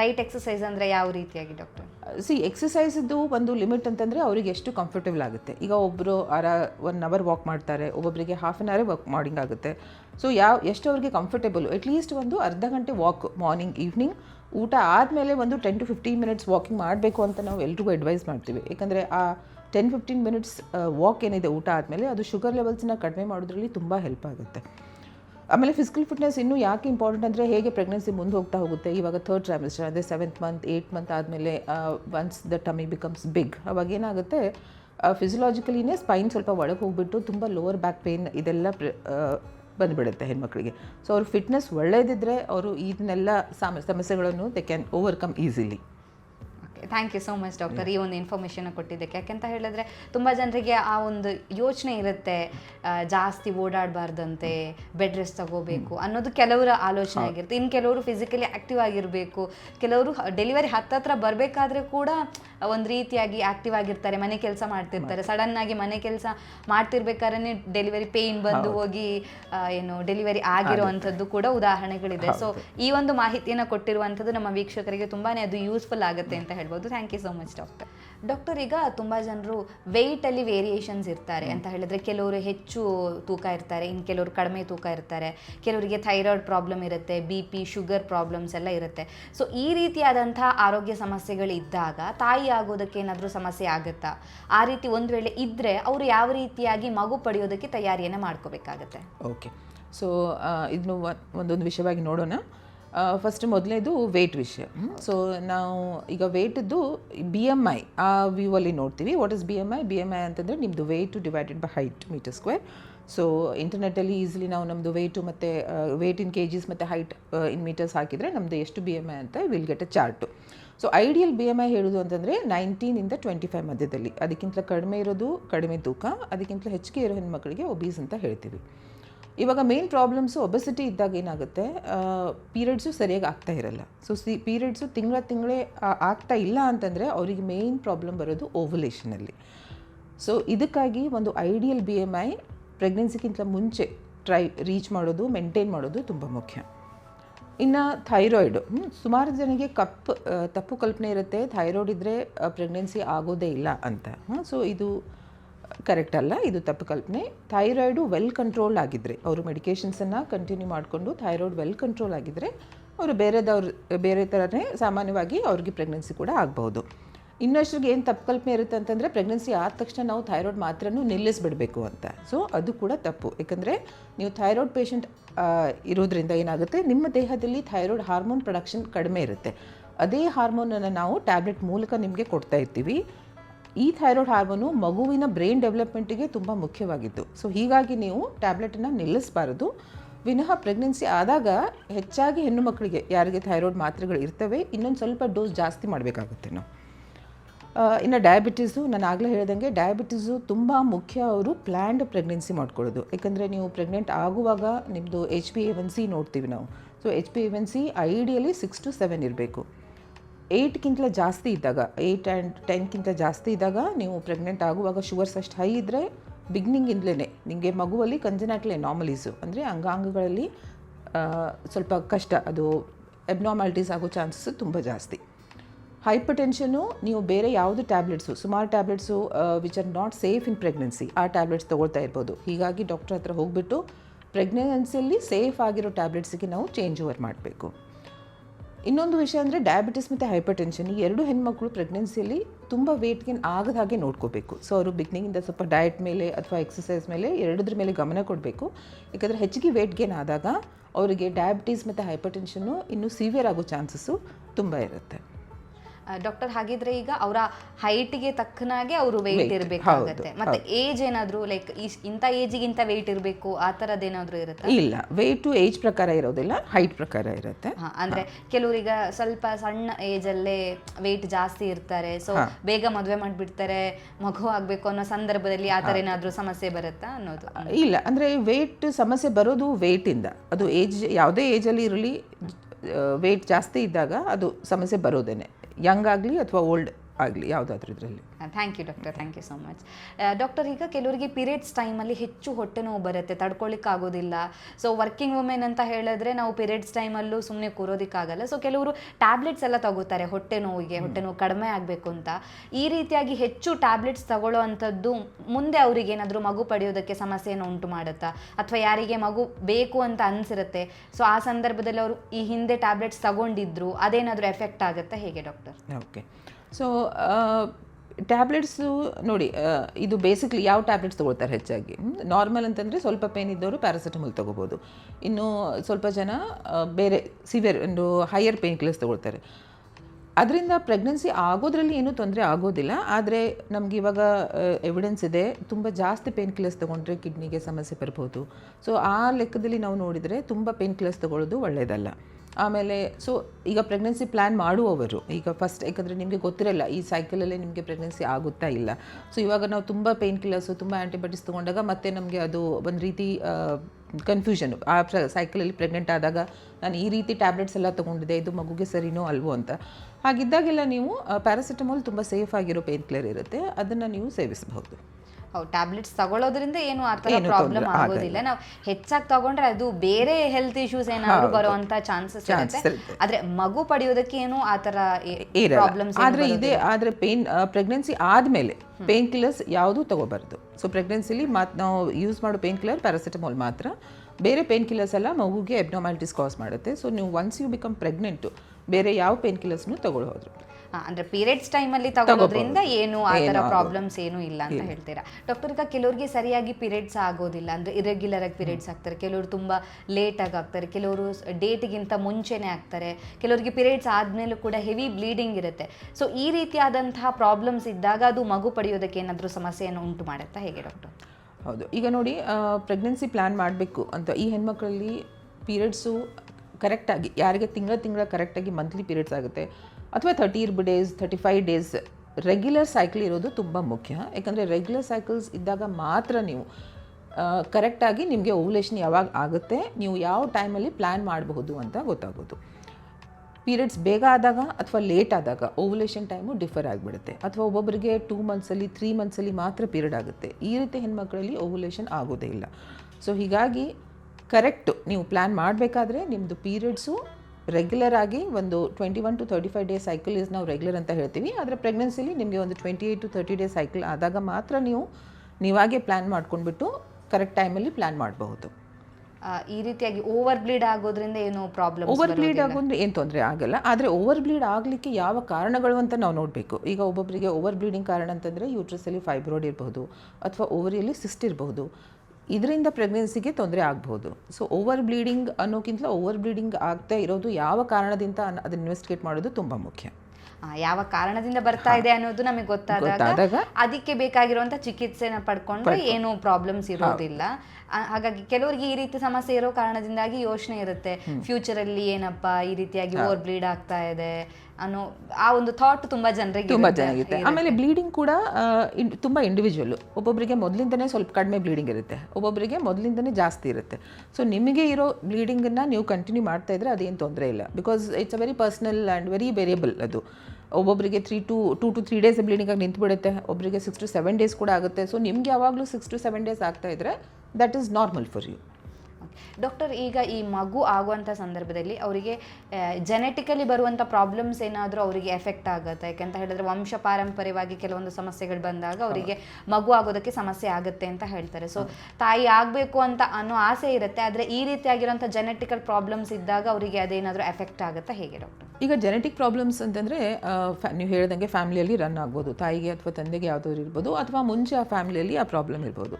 ಲೈಟ್ ಎಕ್ಸಸೈಸ್ ಅಂದರೆ ಯಾವ ರೀತಿಯಾಗಿ ಡಾಕ್ಟರ್ ಸಿ ಎಕ್ಸಸೈಸಿದ್ದು ಒಂದು ಲಿಮಿಟ್ ಅಂತಂದರೆ ಅವರಿಗೆ ಎಷ್ಟು ಕಂಫರ್ಟೇಬಲ್ ಆಗುತ್ತೆ. ಈಗ ಒಬ್ಬರು ಅರ ಒನ್ ಅವರ್ ವಾಕ್ ಮಾಡ್ತಾರೆ ಒಬ್ಬೊಬ್ಬರಿಗೆ ಹಾಫ್ ಆನ್ ಅವರೇ ವಾಕ್ ಮಾಡಿಂಗ್ ಆಗುತ್ತೆ. ಸೊ ಯಾವ, ಎಷ್ಟು ಅವ್ರಿಗೆ ಕಂಫರ್ಟೇಬಲ್ ಅಟ್ಲೀಸ್ಟ್ ಒಂದು ಅರ್ಧ ಗಂಟೆ ವಾಕ್ ಮಾರ್ನಿಂಗ್ ಈವ್ನಿಂಗ್ ಊಟ ಆದಮೇಲೆ ಒಂದು ten to fifteen minutes walking ಮಾಡಬೇಕು ಅಂತ ನಾವು ಎಲ್ರಿಗೂ ಅಡ್ವೈಸ್ ಮಾಡ್ತೀವಿ. ಏಕೆಂದರೆ ಆ ಟೆನ್ ಫಿಫ್ಟೀನ್ ಮಿನಿಟ್ಸ್ ವಾಕ್ ಏನಿದೆ ಊಟ ಆದಮೇಲೆ ಅದು ಶುಗರ್ ಲೆವೆಲ್ಸನ್ನ ಕಡಿಮೆ ಮಾಡೋದ್ರಲ್ಲಿ ತುಂಬ ಹೆಲ್ಪ್ ಆಗುತ್ತೆ. ಆಮೇಲೆ ಫಿಸಿಕಲ್ ಫಿಟ್ನೆಸ್ ಇನ್ನೂ ಯಾಕೆ ಇಂಪಾರ್ಟೆಂಟ್ ಅಂದರೆ ಹೇಗೆ ಪ್ರೆಗ್ನೆನ್ಸಿ ಮುಂದೆ ಹೋಗ್ತಾ ಹೋಗುತ್ತೆ? ಇವಾಗ ಥರ್ಡ್ ಟ್ರೈಮಿಸ್ಟರ್ ಅಂದರೆ ಸೆವೆಂತ್ ಮಂತ್ ಏಯ್ಟ್ ಮಂತ್ ಆದಮೇಲೆ once the tummy becomes big ಅವಾಗ ಏನಾಗುತ್ತೆ? ಫಿಸಿಯಲಾಜಿಕಲಿನೇ ಸ್ಪೈನ್ ಸ್ವಲ್ಪ ಒಳಗೆ ಹೋಗ್ಬಿಟ್ಟು ತುಂಬ ಲೋವರ್ ಬ್ಯಾಕ್ ಪೇನ್ ಇದೆಲ್ಲ ಬಂದುಬಿಡುತ್ತೆ ಹೆಣ್ಮಕ್ಳಿಗೆ. ಸೊ ಅವ್ರ ಫಿಟ್ನೆಸ್ ಒಳ್ಳೆಯದಿದ್ದರೆ ಅವರು ಇದನ್ನೆಲ್ಲ ಸಾಮ, ಸಮಸ್ಯೆಗಳನ್ನು they can overcome easily thank you so much doctor ಈ ಒಂದು ಇನ್ಫಾರ್ಮೇಷನ್ ಕೊಟ್ಟಿದ್ದಕ್ಕೆ. ಯಾಕೆಂತ ಹೇಳಿದ್ರೆ ತುಂಬ ಜನರಿಗೆ ಆ ಒಂದು ಯೋಚನೆ ಇರುತ್ತೆ ಜಾಸ್ತಿ ಓಡಾಡಬಾರ್ದಂತೆ ಬೆಡ್ ರೆಸ್ಟ್ ತಗೋಬೇಕು ಅನ್ನೋದು ಕೆಲವರ ಆಲೋಚನೆ ಆಗಿರುತ್ತೆ. ಇನ್ನು ಕೆಲವರು ಫಿಸಿಕಲಿ ಆಕ್ಟಿವ್ ಆಗಿರಬೇಕು ಕೆಲವರು ಡೆಲಿವರಿ ಹತ್ತತ್ರ ಬರಬೇಕಾದ್ರೆ ಕೂಡ ಒಂದು ರೀತಿಯಾಗಿ ಆಕ್ಟಿವ್ ಆಗಿರ್ತಾರೆ ಮನೆ ಕೆಲಸ ಮಾಡ್ತಿರ್ತಾರೆ. ಸಡನ್ ಆಗಿ ಮನೆ ಕೆಲಸ ಮಾಡ್ತಿರ್ಬೇಕಾದ್ರೆ ಡೆಲಿವರಿ ಪೇಯ್ನ್ ಬಂದು ಹೋಗಿ ಏನು ಡೆಲಿವರಿ ಆಗಿರುವಂಥದ್ದು ಕೂಡ ಉದಾಹರಣೆಗಳಿದೆ. ಸೊ ಈ ಒಂದು ಮಾಹಿತಿಯನ್ನು ಕೊಟ್ಟಿರುವಂಥದ್ದು ನಮ್ಮ ವೀಕ್ಷಕರಿಗೆ ತುಂಬಾನೇ ಅದು ಯೂಸ್ಫುಲ್ ಆಗುತ್ತೆ ಅಂತ ಹೇಳ್ಬೋದು. Thank you so much doctor doctor ಈಗ ತುಂಬ ಜನರು ವೆಯ್ಟಲ್ಲಿ ವೇರಿಯೇಷನ್ಸ್ ಇರ್ತಾರೆ ಅಂತ ಹೇಳಿದ್ರೆ ಕೆಲವರು ಹೆಚ್ಚು ತೂಕ ಇರ್ತಾರೆ ಇನ್ನು ಕೆಲವರು ಕಡಿಮೆ ತೂಕ ಇರ್ತಾರೆ ಕೆಲವರಿಗೆ ಥೈರಾಯ್ಡ್ ಪ್ರಾಬ್ಲಮ್ ಇರುತ್ತೆ ಬಿ ಪಿ ಶುಗರ್ ಪ್ರಾಬ್ಲಮ್ಸ್ ಎಲ್ಲ ಇರುತ್ತೆ. ಸೊ ಈ ರೀತಿಯಾದಂಥ ಆರೋಗ್ಯ ಸಮಸ್ಯೆಗಳು ಇದ್ದಾಗ ತಾಯಿ ಆಗೋದಕ್ಕೆ ಏನಾದರೂ ಸಮಸ್ಯೆ ಆಗುತ್ತಾ? ಆ ರೀತಿ ಒಂದು ವೇಳೆ ಇದ್ದರೆ ಅವರು ಯಾವ ರೀತಿಯಾಗಿ ಮಗು ಪಡೆಯೋದಕ್ಕೆ ತಯಾರಿಯನ್ನು ಮಾಡ್ಕೋಬೇಕಾಗತ್ತೆ? ಓಕೆ ಸೊ ಇದನ್ನು ಒಂದೊಂದು ವಿಷಯವಾಗಿ ನೋಡೋಣ. ಫಸ್ಟ್ ಮೊದಲನೇದು ವೆಯ್ಟ್ ವಿಷಯ. ಸೊ ನಾವು ಈಗ ವೆಯ್ಟದ್ದು ಬಿ ಎಂ ಐ ಆ ವ್ಯೂ ಅಲ್ಲಿ ನೋಡ್ತೀವಿ. What is B M I B M I ಅಂತಂದರೆ ನಿಮ್ಮದು weight divided by height meter square so ಇಂಟರ್ನೆಟ್ಟಲ್ಲಿ ಈಸಿಲಿ ನಾವು ನಮ್ಮದು ವೆಯ್ಟು ಮತ್ತು ವೆಯ್ಟ್ ಇನ್ ಕೆ ಜಿಸ್ ಮತ್ತು ಹೈಟ್ ಇನ್ ಮೀಟರ್ಸ್ ಹಾಕಿದರೆ ನಮ್ಮದು ಎಷ್ಟು ಬಿ ಎಂ ಐ ಅಂತ will get a chart so ideal B M I ಹೇಳೋದು ಅಂತಂದರೆ ನೈನ್ಟೀನಿಂದ ಟ್ವೆಂಟಿ ಫೈವ್ ಮಧ್ಯದಲ್ಲಿ. ಅದಕ್ಕಿಂತ ಕಡಿಮೆ ಇರೋದು ಕಡಿಮೆ ತೂಕ, ಅದಕ್ಕಿಂತ ಹೆಚ್ಚಿಗೆ ಇರೋ ಹೆಣ್ಮಕ್ಳಿಗೆ ಒಬೀಸ್ ಅಂತ ಹೇಳ್ತೀವಿ. ಇವಾಗ ಮೇನ್ ಪ್ರಾಬ್ಲಮ್ಸು ಒಬೆಸಿಟಿ ಇದ್ದಾಗ ಏನಾಗುತ್ತೆ? ಪೀರಿಯಡ್ಸು ಸರಿಯಾಗಿ ಆಗ್ತಾ ಇರಲ್ಲ. ಸೊ ಸಿ ಪೀರಿಯಡ್ಸು ತಿಂಗಳ ತಿಂಗಳೇ ಆಗ್ತಾ ಇಲ್ಲ ಅಂತಂದರೆ ಅವರಿಗೆ ಮೇನ್ ಪ್ರಾಬ್ಲಮ್ ಬರೋದು ಓವುಲೇಷನಲ್ಲಿ ಸೊ ಇದಕ್ಕಾಗಿ ಒಂದು ಐಡಿಯಲ್ ಬಿ ಎಂ ಐ ಪ್ರೆಗ್ನೆನ್ಸಿಗಿಂತ ಮುಂಚೆ ಟ್ರೈ ರೀಚ್ ಮಾಡೋದು ಮೇಂಟೈನ್ ಮಾಡೋದು ತುಂಬ ಮುಖ್ಯ. ಇನ್ನು ಥೈರಾಯ್ಡ್ ಸುಮಾರು ಜನಕ್ಕೆ ಕಪ್ ತಪ್ಪು ಕಲ್ಪನೆ ಇರುತ್ತೆ. ಥೈರಾಯ್ಡ್ ಇದ್ದರೆ ಪ್ರೆಗ್ನೆನ್ಸಿ ಆಗೋದೇ ಇಲ್ಲ ಅಂತ. ಸೊ ಇದು ಕರೆಕ್ಟ್ ಅಲ್ಲ, ಇದು ತಪ್ಪು ಕಲ್ಪನೆ. ಥೈರಾಯ್ಡು ವೆಲ್ ಕಂಟ್ರೋಲ್ ಆಗಿದ್ದರೆ ಅವರು ಮೆಡಿಕೇಷನ್ಸನ್ನು ಕಂಟಿನ್ಯೂ ಮಾಡಿಕೊಂಡು ಥೈರಾಯ್ಡ್ ವೆಲ್ ಕಂಟ್ರೋಲ್ ಆಗಿದ್ದರೆ ಅವರು ಬೇರೆದವ್ರ, ಬೇರೆ ಥರನೇ ಸಾಮಾನ್ಯವಾಗಿ ಅವ್ರಿಗೆ ಪ್ರೆಗ್ನೆನ್ಸಿ ಕೂಡ ಆಗ್ಬೋದು ಇನ್ನಷ್ಟರಿಗೆ ಏನು ತಪ್ಪು ಕಲ್ಪನೆ ಇರುತ್ತೆ ಅಂತಂದರೆ ಪ್ರೆಗ್ನೆನ್ಸಿ ಆದ ತಕ್ಷಣ ನಾವು ಥೈರಾಯ್ಡ್ ಮಾತ್ರನೂ ನಿಲ್ಲಿಸ್ಬಿಡಬೇಕು ಅಂತ. ಸೊ ಅದು ಕೂಡ ತಪ್ಪು. ಯಾಕಂದರೆ ನೀವು ಥೈರಾಯ್ಡ್ ಪೇಷಂಟ್ ಇರೋದ್ರಿಂದ ಏನಾಗುತ್ತೆ, ನಿಮ್ಮ ದೇಹದಲ್ಲಿ ಥೈರಾಯ್ಡ್ ಹಾರ್ಮೋನ್ ಪ್ರೊಡಕ್ಷನ್ ಕಡಿಮೆ ಇರುತ್ತೆ. ಅದೇ ಹಾರ್ಮೋನನ್ನು ನಾವು ಟ್ಯಾಬ್ಲೆಟ್ ಮೂಲಕ ನಿಮಗೆ ಕೊಡ್ತಾ ಇರ್ತೀವಿ. ಈ ಥೈರಾಯ್ಡ್ ಹಾರ್ಮೋನು ಮಗುವಿನ ಬ್ರೈನ್ ಡೆವಲಪ್ಮೆಂಟಿಗೆ ತುಂಬ ಮುಖ್ಯವಾಗಿದ್ದು. ಸೊ, ಹೀಗಾಗಿ ನೀವು ಟ್ಯಾಬ್ಲೆಟನ್ನು ನಿಲ್ಲಿಸಬಾರದು. ವಿನಃ ಪ್ರೆಗ್ನೆನ್ಸಿ ಆದಾಗ ಹೆಚ್ಚಾಗಿ ಹೆಣ್ಣು ಮಕ್ಕಳಿಗೆ ಯಾರಿಗೆ ಥೈರಾಯ್ಡ್ ಮಾತ್ರೆಗಳು ಇರ್ತವೆ, ಇನ್ನೊಂದು ಸ್ವಲ್ಪ ಡೋಸ್ ಜಾಸ್ತಿ ಮಾಡಬೇಕಾಗುತ್ತೆ ನಾವು. ಇನ್ನು ಡಯಾಬಿಟೀಸು, ನಾನು ಆಗಲೇ ಹೇಳ್ದಂಗೆ ಡಯಾಬಿಟೀಸು ತುಂಬ ಮುಖ್ಯ ಅವರು ಪ್ಲ್ಯಾಂಡ್ ಪ್ರೆಗ್ನೆನ್ಸಿ ಮಾಡ್ಕೊಳ್ಳೋದು. ಯಾಕಂದರೆ ನೀವು ಪ್ರೆಗ್ನೆಂಟ್ ಆಗುವಾಗ ನಿಮ್ಮದು ಎಚ್ ಪಿ ಸಿ ನೋಡ್ತೀವಿ ನಾವು. So H P N C ideally six to seven ಇರಬೇಕು. ಏಯ್ಟ್ಗಿಂತ ಜಾಸ್ತಿ ಇದ್ದಾಗ ಏಯ್ಟ್ ಆ್ಯಂಡ್ ಟೆನ್ಗಿಂತ ಜಾಸ್ತಿ ಇದ್ದಾಗ ನೀವು ಪ್ರೆಗ್ನೆಂಟ್ ಆಗುವಾಗ ಶುಗರ್ಸ್ ಅಷ್ಟು ಹೈ ಇದ್ದರೆ ಬಿಗ್ನಿಂಗಿಂದಲೇ ನಿಮಗೆ ಮಗುವಲ್ಲಿ ಕಂಜನಾಟ್ಲೆ ನಾರ್ಮಲೀಸು ಅಂದರೆ ಅಂಗಾಂಗಗಳಲ್ಲಿ ಸ್ವಲ್ಪ ಕಷ್ಟ, ಅದು ಎಬ್ನಾರ್ಮಾಲಿಟೀಸ್ ಆಗೋ ಚಾನ್ಸಸ್ ತುಂಬ ಜಾಸ್ತಿ. ಹೈಪರ್ ಟೆನ್ಷನು ನೀವು ಬೇರೆ ಯಾವುದು ಟ್ಯಾಬ್ಲೆಟ್ಸು ಸುಮಾರು tablets which are not safe in pregnancy ಆ ಟ್ಯಾಬ್ಲೆಟ್ಸ್ ತೊಗೊಳ್ತಾ ಇರ್ಬೋದು. ಹೀಗಾಗಿ ಡಾಕ್ಟರ್ ಹತ್ರ ಹೋಗ್ಬಿಟ್ಟು ಪ್ರೆಗ್ನೆನ್ಸಿಯಲ್ಲಿ ಸೇಫ್ ಆಗಿರೋ ಟ್ಯಾಬ್ಲೆಟ್ಸಿಗೆ ನಾವು ಚೇಂಜ್ ಓವರ್ ಮಾಡಬೇಕು. ಇನ್ನೊಂದು ವಿಷಯ ಅಂದರೆ ಡಯಾಬಿಟಿಸ್ ಮತ್ತು ಹೈಪರ್ ಟೆನ್ಷನ್ ಈ ಎರಡು ಹೆಣ್ಮಕ್ಳು ಪ್ರೆಗ್ನೆನ್ಸಿಯಲ್ಲಿ ತುಂಬ ಗೇನ್ ಆಗದ ಹಾಗೆ ನೋಡ್ಕೋಬೇಕು. ಸೊ ಅವರು ಬಿಗ್ನಿಂಗಿಂದ ಸ್ವಲ್ಪ ಡಯಟ್ ಮೇಲೆ ಅಥವಾ ಎಕ್ಸಸೈಸ್ ಮೇಲೆ ಎರಡದ್ರ ಮೇಲೆ ಗಮನ ಕೊಡಬೇಕು. ಯಾಕಂದರೆ ಹೆಚ್ಚಿಗೆ ವೇಟ್ ಗೇನ್ ಆದಾಗ ಅವರಿಗೆ ಡಯಾಬಿಟೀಸ್ ಮತ್ತು ಹೈಪರ್ ಟೆನ್ಷನ್ನು ಇನ್ನೂ ಸಿವಿಯರ್ ಆಗೋ ಚಾನ್ಸಸ್ಸು ತುಂಬ ಇರುತ್ತೆ. ಡಾಕ್ಟರ್ ಹಾಗಿದ್ರೆ ಈಗ ಅವರ ಹೈಟ್ಗೆ ತಕ್ಕನಾಗೆ ಅವರು ವೆಯ್ಟ್ ಇರಬೇಕಾಗುತ್ತೆ. ಮತ್ತೆ ಏಜ್ ಏನಾದರೂ ಲೈಕ್ ಇಂಥ ಏಜಿಗೆ ಇಂಥ ವೆಯ್ಟ್ ಇರಬೇಕು ಆ ಥರದ್ದೇನಾದರೂ ಏನಾದ್ರು ಇರುತ್ತಾ? ಇಲ್ಲ ವೆಯ್ಟು ಏಜ್ ಪ್ರಕಾರ ಇರೋದಿಲ್ಲ ಹೈಟ್ ಪ್ರಕಾರ ಇರುತ್ತೆ. ಅಂದ್ರೆ ಕೆಲವರೀಗ ಸ್ವಲ್ಪ ಸಣ್ಣ ಏಜ್ ಅಲ್ಲೇ ವೆಯ್ಟ್ ಜಾಸ್ತಿ ಇರ್ತಾರೆ. ಸೊ ಬೇಗ ಮದುವೆ ಮಾಡಿಬಿಡ್ತಾರೆ ಮಗು ಆಗಬೇಕು ಅನ್ನೋ ಸಂದರ್ಭದಲ್ಲಿ ಆ ಥರ ಏನಾದ್ರೂ ಸಮಸ್ಯೆ ಬರುತ್ತಾ ಅನ್ನೋದು? ಇಲ್ಲ ಅಂದರೆ ವೇಟ್ ಸಮಸ್ಯೆ ಬರೋದು ವೇಟಿಂದ ಅದು ಏಜ್ ಯಾವುದೇ ಏಜಲ್ಲಿ ಇರಲಿ ವೇಟ್ ಜಾಸ್ತಿ ಇದ್ದಾಗ ಅದು ಸಮಸ್ಯೆ ಬರೋದೇನೆ. ಯಂಗ್ ಆಗಲಿ ಅಥವಾ ಓಲ್ಡ್ ಆಗಲಿ ಯಾವುದಾದ್ರೂ ಇದರಲ್ಲಿ. Thank you doctor thank you so much doctor ಈಗ ಕೆಲವರಿಗೆ ಪೀರಿಯಡ್ಸ್ ಟೈಮಲ್ಲಿ ಹೆಚ್ಚು ಹೊಟ್ಟೆ ನೋವು ಬರುತ್ತೆ ತಡ್ಕೊಳ್ಳಿಕ್ಕಾಗೋದಿಲ್ಲ ಆಗೋದಿಲ್ಲ ಸೊ ವರ್ಕಿಂಗ್ ವುಮೆನ್ ಅಂತ ಹೇಳಿದ್ರೆ ನಾವು ಪೀರಿಯಡ್ಸ್ ಟೈಮಲ್ಲೂ ಸುಮ್ಮನೆ ಕೂರೋದಕ್ಕಾಗಲ್ಲ. ಸೊ ಕೆಲವರು ಟ್ಯಾಬ್ಲೆಟ್ಸ್ ಎಲ್ಲ ತಗೋತಾರೆ ಹೊಟ್ಟೆ ನೋವಿಗೆ ಹೊಟ್ಟೆ ನೋವು ಕಡಿಮೆ ಆಗಬೇಕು ಅಂತ. ಈ ರೀತಿಯಾಗಿ ಹೆಚ್ಚು ಟ್ಯಾಬ್ಲೆಟ್ಸ್ ತಗೊಳ್ಳೋ ಅಂಥದ್ದು ಮುಂದೆ ಅವರಿಗೆ ಏನಾದರೂ ಮಗು ಪಡೆಯೋದಕ್ಕೆ ಸಮಸ್ಯೆಯನ್ನು ಉಂಟು ಮಾಡುತ್ತಾ? ಅಥವಾ ಯಾರಿಗೆ ಮಗು ಬೇಕು ಅಂತ ಅನಿಸಿರುತ್ತೆ? ಸೊ ಆ ಸಂದರ್ಭದಲ್ಲಿ ಅವರು ಈ ಹಿಂದೆ ಟ್ಯಾಬ್ಲೆಟ್ಸ್ ತಗೊಂಡಿದ್ರು ಅದೇನಾದರೂ ಎಫೆಕ್ಟ್ ಆಗುತ್ತಾ? ಹೇಗೆ ಡಾಕ್ಟರ್ ಓಕೆ ಸೊ ಟ್ಯಾಬ್ಲೆಟ್ಸು ನೋಡಿ ಇದು ಬೇಸಿಕ್ಲಿ ಯಾವ ಟ್ಯಾಬ್ಲೆಟ್ಸ್ ತೊಗೊಳ್ತಾರೆ ಹೆಚ್ಚಾಗಿ? ನಾರ್ಮಲ್ ಅಂತಂದರೆ ಸ್ವಲ್ಪ ಪೇನ್ ಇದ್ದವರು ಪ್ಯಾರಾಸಿಟಮಲ್ ತೊಗೋಬೋದು. ಇನ್ನು ಸ್ವಲ್ಪ ಜನ ಬೇರೆ ಸಿವಿಯರ್ ಒಂದು ಹೈಯರ್ ಪೇನ್ ಕಿಲ್ಲರ್ಸ್ ತೊಗೊಳ್ತಾರೆ. ಅದರಿಂದ ಪ್ರೆಗ್ನೆನ್ಸಿ ಆಗೋದ್ರಲ್ಲಿ ಏನೂ ತೊಂದರೆ ಆಗೋದಿಲ್ಲ. ಆದರೆ ನಮ್ಗೆ ಇವಾಗ ಎವಿಡೆನ್ಸ್ ಇದೆ. ತುಂಬ ಜಾಸ್ತಿ ಪೇನ್ ಕಿಲ್ಲರ್ಸ್ ತೊಗೊಂಡ್ರೆ ಕಿಡ್ನಿಗೆ ಸಮಸ್ಯೆ ಬರ್ಬೋದು. ಸೊ ಆ ಲೆಕ್ಕದಲ್ಲಿ ನಾವು ನೋಡಿದರೆ ತುಂಬ ಪೇನ್ ಕಿಲ್ಲರ್ಸ್ ತೊಗೊಳ್ಳೋದು ಒಳ್ಳೆಯದಲ್ಲ ಆಮೇಲೆ ಸೊ ಈಗ ಪ್ರೆಗ್ನೆನ್ಸಿ ಪ್ಲ್ಯಾನ್ ಮಾಡುವವರು, ಈಗ ಫಸ್ಟ್ ಯಾಕಂದರೆ ನಿಮಗೆ ಗೊತ್ತಿರಲ್ಲ, ಈ ಸೈಕಲಲ್ಲೇ ನಿಮಗೆ ಪ್ರೆಗ್ನೆನ್ಸಿ ಆಗುತ್ತಾ ಇಲ್ಲ. ಸೊ ಇವಾಗ ನಾವು ತುಂಬ ಪೇಯ್ನ್ ಕಿಲ್ಲರ್ಸು ತುಂಬ ಆ್ಯಂಟಿಬಯೋಟಿಕ್ಸ್ ತೊಗೊಂಡಾಗ ಮತ್ತೆ ನಮಗೆ ಅದು ಒಂದು ರೀತಿ ಕನ್ಫ್ಯೂಷನ್ ಆ ಸೈಕಲಲ್ಲಿ ಪ್ರೆಗ್ನೆಂಟ್ ಆದಾಗ ನಾನು ಈ ರೀತಿ ಟ್ಯಾಬ್ಲೆಟ್ಸ್ ಎಲ್ಲ ತೊಗೊಂಡಿದ್ದೆ, ಇದು ಮಗುಗೆ ಸರಿನೋ ಅಲ್ವೋ ಅಂತ. ಹಾಗಿದ್ದಾಗೆಲ್ಲ ನೀವು ಪ್ಯಾರಾಸಿಟಮಾಲ್ ತುಂಬ ಸೇಫ್ ಆಗಿರೋ ಪೇಯ್ನ್ ಕಿಲ್ಲರ್ ಇರುತ್ತೆ, ಅದನ್ನು ನೀವು ಸೇವಿಸಬಹುದು. ಹೌದು ಟ್ಯಾಬ್ಲೆಟ್ಸ್ ತಗೊಳ್ಳೋದ್ರಿಂದ ಏನು ಆ ಥರ ಪ್ರಾಬ್ಲಮ್ ಆಗೋದಿಲ್ಲ. ನಾವು ಹೆಚ್ಚಾಗಿ ತಗೊಂಡ್ರೆ ಅದು ಬೇರೆ ಹೆಲ್ತ್ ಇಶ್ಯೂಸ್ ಏನಾದ್ರು ಬರುವಂತ ಚಾನ್ಸಸ್ ಇರುತ್ತೆ. ಆದ್ರೆ ಮಗು ಪಡೆಯೋದಕ್ಕೆ ಏನು ಆ ಥರ ಪ್ರಾಬ್ಲಮ್ಸ್ ಆದ್ರೆ ಇದೆ ಆದ್ರೆ ಪೇನ್ ಪ್ರೆಗ್ನೆನ್ಸಿ ಆದ್ಮೇಲೆ ಪೇನ್ ಕಿಲ್ಲರ್ಸ್ ಯಾವುದು ತಗೋಬಾರ್ದು. ಸೊ ಪ್ರೆಗ್ನೆನ್ಸಿಲಿ ಮಾತು ನಾವು ಯೂಸ್ ಮಾಡೋ ಪೇನ್ ಕಿಲ್ಲರ್ ಪ್ಯಾರಾಸಿಟಮಾಲ್ ಮಾತ್ರ. ಬೇರೆ ಪೇನ್ ಕಿಲ್ಲರ್ಸ್ ಎಲ್ಲ ಮಗುಗೆ ಎಬ್ನಾರ್ಮಾಲಿಟೀಸ್ ಕಾಸ್ ಮಾಡುತ್ತೆ. ಸೊ ನೀವು ಒನ್ಸ್ ಯು ಬಿಕಮ್ ಪ್ರೆಗ್ನೆಂಟು ಬೇರೆ ಯಾವ ಪೇನ್ ಕಿಲ್ಲರ್ಸ್ನು ತಗೊಳ್ಳೋದ್ರು ಅಂದ್ರೆ ಪೀರಿಯಡ್ಸ್ ಟೈಮಲ್ಲಿ ತಗೋದ್ರಿಂದ ಏನು ಆ ಥರ ಪ್ರಾಬ್ಲಮ್ಸ್ ಏನು ಇಲ್ಲ ಅಂತ ಹೇಳ್ತೀರಾ? ಡಾಕ್ಟರ್ ಈಗ ಕೆಲವ್ರಿಗೆ ಸರಿಯಾಗಿ ಪೀರಿಯಡ್ಸ್ ಆಗೋದಿಲ್ಲ ಅಂದ್ರೆ ಇರೆಗ್ಯುಲರ್ ಆಗಿ ಪೀರಿಯಡ್ಸ್ ಆಗ್ತಾರೆ. ಕೆಲವರು ತುಂಬಾ ಲೇಟ್ ಆಗಿ ಆಗ್ತಾರೆ. ಕೆಲವರು ಡೇಟ್ಗಿಂತ ಮುಂಚೆನೆ ಆಗ್ತಾರೆ. ಕೆಲವರಿಗೆ ಪೀರಿಯಡ್ಸ್ ಆದ್ಮೇಲೂ ಕೂಡ ಹೆವಿ ಬ್ಲೀಡಿಂಗ್ ಇರುತ್ತೆ. ಸೊ ಈ ರೀತಿಯಾದಂತಹ ಪ್ರಾಬ್ಲಮ್ಸ್ ಇದ್ದಾಗ ಅದು ಮಗು ಪಡೆಯೋದಕ್ಕೆ ಏನಾದರೂ ಸಮಸ್ಯೆಯನ್ನು ಉಂಟು ಮಾಡುತ್ತಾ? ಹೇಗೆ ಡಾಕ್ಟರ್ ಹೌದು. ಈಗ ನೋಡಿ ಪ್ರೆಗ್ನೆನ್ಸಿ ಪ್ಲ್ಯಾನ್ ಮಾಡಬೇಕು ಅಂತ. ಈ ಹೆಣ್ಮಕ್ಳಲ್ಲಿ ಪೀರಿಯಡ್ಸು ಕರೆಕ್ಟಾಗಿ ಯಾರಿಗೆ ತಿಂಗಳ ತಿಂಗಳ ಕರೆಕ್ಟಾಗಿ ಮಂತ್ಲಿ ಪೀರಿಯಡ್ಸ್ ಆಗುತ್ತೆ. ಅಥವಾ thirty days thirty five days regular cycle ಇರೋದು ತುಂಬ ಮುಖ್ಯ. ಯಾಕಂದರೆ ರೆಗ್ಯುಲರ್ ಸೈಕಲ್ಸ್ ಇದ್ದಾಗ ಮಾತ್ರ ನೀವು ಕರೆಕ್ಟಾಗಿ ನಿಮಗೆ ಓವ್ಯುಲೇಷನ್ ಯಾವಾಗ ಆಗುತ್ತೆ, ನೀವು ಯಾವ ಟೈಮಲ್ಲಿ ಪ್ಲ್ಯಾನ್ ಮಾಡಬಹುದು ಅಂತ ಗೊತ್ತಾಗೋದು. ಪೀರಿಯಡ್ಸ್ ಬೇಗ ಆದಾಗ ಅಥವಾ ಲೇಟ್ ಆದಾಗ ಓವ್ಯುಲೇಷನ್ ಟೈಮು ಡಿಫರ್ ಆಗಿಬಿಡುತ್ತೆ. ಅಥವಾ ಒಬ್ಬೊಬ್ಬರಿಗೆ ಟೂ ಮಂತ್ಸಲ್ಲಿ ತ್ರೀ ಮಂತ್ಸಲ್ಲಿ ಮಾತ್ರ ಪೀರಿಯಡ್ ಆಗುತ್ತೆ. ಈ ರೀತಿ ಹೆಣ್ಮಕ್ಳಲ್ಲಿ ಓವುಲೇಷನ್ ಆಗೋದೇ ಇಲ್ಲ. ಸೊ ಹೀಗಾಗಿ ಕರೆಕ್ಟು ನೀವು ಪ್ಲ್ಯಾನ್ ಮಾಡಬೇಕಾದ್ರೆ ನಿಮ್ಮದು ಪೀರಿಯಡ್ಸು ರೆಗ್ಯುಲರ್ ಆಗಿ ಒಂದು twenty one to thirty five days cycle is ನಾವು ರೆಗ್ಯುಲರ್ ಅಂತ ಹೇಳ್ತೀವಿ. ಆದರೆ ಪ್ರೆಗ್ನೆನ್ಸಿಲಿ ನಿಮಗೆ ಒಂದು twenty eight to thirty days cycle ಆದಾಗ ಮಾತ್ರ ನೀವು ನೀವಾಗೆ ಪ್ಲ್ಯಾನ್ ಮಾಡ್ಕೊಂಡ್ಬಿಟ್ಟು ಕರೆಕ್ಟ್ ಟೈಮಲ್ಲಿ ಪ್ಲ್ಯಾನ್ ಮಾಡಬಹುದು. ಈ ರೀತಿಯಾಗಿ ಓವರ್ ಬ್ಲೀಡ್ ಆಗೋದ್ರಿಂದ ಏನು ಪ್ರಾಬ್ಲಮ್ ಓವರ್ ಬ್ಲೀಡ್ ಆಗೋದ್ರೆ ಏನು ತೊಂದರೆ ಆಗಲ್ಲ. ಆದರೆ ಓವರ್ ಬ್ಲೀಡ್ ಆಗಲಿಕ್ಕೆ ಯಾವ ಕಾರಣಗಳು ಅಂತ ನಾವು ನೋಡಬೇಕು. ಈಗ ಒಬ್ಬೊಬ್ಬರಿಗೆ ಓವರ್ ಬ್ಲೀಡಿಂಗ್ ಕಾರಣ ಅಂತಂದರೆ ಯೂಟ್ರಸಲ್ಲಿ ಫೈಬ್ರೋಡ್ ಇರಬಹುದು ಅಥವಾ ಓವರಿಯಲ್ಲಿ ಸಿಸ್ಟ್ ಇರಬಹುದು. ಇದರಿಂದ ಪ್ರೆಗ್ನೆನ್ಸಿಗೆ ತೊಂದರೆ ಆಗ್ಬೋದು. ಸೊ ಓವರ್ ಬ್ಲೀಡಿಂಗ್ ಅನ್ನೋಕ್ಕಿಂತ ಓವರ್ ಬ್ಲೀಡಿಂಗ್ ಆಗ್ತಾ ಇರೋದು ಯಾವ ಕಾರಣದಿಂದ ಅದನ್ನು ಇನ್ವೆಸ್ಟಿಗೇಟ್ ಮಾಡೋದು ತುಂಬ ಮುಖ್ಯ. ಯಾವ ಕಾರಣದಿಂದ ಬರ್ತಾ ಇದೆ ಅನ್ನೋದು ನಮಗೆ ಗೊತ್ತಾದಾಗ ಗೊತ್ತಾದಾಗ ಅದಕ್ಕೆ ಬೇಕಾಗಿರುವಂತ ಚಿಕಿತ್ಸೆನ ಪಡ್ಕೊಂಡ್ರೆ ಏನು ಪ್ರಾಬ್ಲಮ್ಸ್ ಇರೋದಿಲ್ಲ. ಹಾಗಾಗಿ ಕೆಲವರಿಗೆ ಈ ರೀತಿ ಸಮಸ್ಯೆ ಇರೋ ಕಾರಣದಿಂದಾಗಿ ಯೋಚನೆ ಇರುತ್ತೆ. ಫ್ಯೂಚರ್ ಅಲ್ಲಿ ಏನಪ್ಪಾ ಈ ರೀತಿಯಾಗಿ ಓವರ್ ಬ್ಲೀಡ್ ಆಗ್ತಾ ಇದೆ ಅನ್ನೋ ಆ ಒಂದು ಥಾಟ್ ತುಂಬಾ ಜನರಿಗೆ ತುಂಬ. ಚೆನ್ನಾಗಿರುತ್ತೆ ಆಮೇಲೆ ಬ್ಲೀಡಿಂಗ್ ಕೂಡ ತುಂಬಾ ಇಂಡಿವಿಜುವಲ್ ಒಬ್ಬೊಬ್ಬರಿಗೆ ಮೊದಲಿಂದನೇ ಸ್ವಲ್ಪ ಕಡಿಮೆ ಬ್ಲೀಡಿಂಗ್ ಇರುತ್ತೆ. ಒಬ್ಬೊಬ್ಬರಿಗೆ ಮೊದಲಿಂದನೇ ಜಾಸ್ತಿ ಇರುತ್ತೆ. ಸೊ ನಿಮಗೆ ಇರೋ ಬ್ಲೀಡಿಂಗನ್ನು ನೀವು ಕಂಟಿನ್ಯೂ ಮಾಡ್ತಾ ಇದ್ರೆ ಅದೇನು ತೊಂದರೆ ಇಲ್ಲ. Because it's a very personal and very variable ಅದು. ಒಬ್ಬೊಬ್ಬರಿಗೆ three to two to three days bleeding ಆಗಿ ನಿಂತುಬಿಡುತ್ತೆ. ಒಬ್ಬರಿಗೆ ಸಿಕ್ಸ್ ಟು ಸೆವೆನ್ ಡೇಸ್ ಕೂಡ ಆಗುತ್ತೆ. ಸೊ ನಿಮಗೆ ಯಾವಾಗಲೂ ಸಿಕ್ಸ್ ಟು ಸೆವೆನ್ ಡೇಸ್ ಆಗ್ತಾ ಇದ್ರೆ that is normal for you doctor ಈಗ ಈ ಮಗು ಆಗುವಂಥ ಸಂದರ್ಭದಲ್ಲಿ ಅವರಿಗೆ ಜೆನೆಟಿಕಲಿ ಬರುವಂಥ ಪ್ರಾಬ್ಲಮ್ಸ್ ಏನಾದರೂ ಅವರಿಗೆ ಎಫೆಕ್ಟ್ ಆಗುತ್ತೆ. ಯಾಕೆಂತ ಹೇಳಿದ್ರೆ ವಂಶ ಪಾರಂಪರ್ಯವಾಗಿ ಕೆಲವೊಂದು ಸಮಸ್ಯೆಗಳು ಬಂದಾಗ ಅವರಿಗೆ ಮಗು ಆಗೋದಕ್ಕೆ ಸಮಸ್ಯೆ ಆಗುತ್ತೆ ಅಂತ ಹೇಳ್ತಾರೆ. ಸೊ ತಾಯಿ ಆಗಬೇಕು ಅಂತ ಅನ್ನೋ ಆಸೆ ಇರುತ್ತೆ ಆದರೆ ಈ ರೀತಿಯಾಗಿರೋಂಥ ಜೆನೆಟಿಕಲ್ ಪ್ರಾಬ್ಲಮ್ಸ್ ಇದ್ದಾಗ ಅವರಿಗೆ ಅದೇನಾದರೂ ಎಫೆಕ್ಟ್ ಆಗುತ್ತಾ ಹೇಗೆ ಡಾಕ್ಟರ್? ಈಗ ಜೆನೆಟಿಕ್ ಪ್ರಾಬ್ಲಮ್ಸ್ ಅಂತಂದರೆ ನೀವು ಹೇಳ್ದಂಗೆ ಫ್ಯಾಮಿಲಿಯಲ್ಲಿ ರನ್ ಆಗ್ಬೋದು. ತಾಯಿಗೆ ಅಥವಾ ತಂದೆಗೆ ಯಾವುದಾದ್ರು ಇರ್ಬೋದು ಅಥವಾ ಮುಂಚೆ ಆ ಫ್ಯಾಮಿಲಿಯಲ್ಲಿ ಆ ಪ್ರಾಬ್ಲಮ್ ಇರ್ಬೋದು.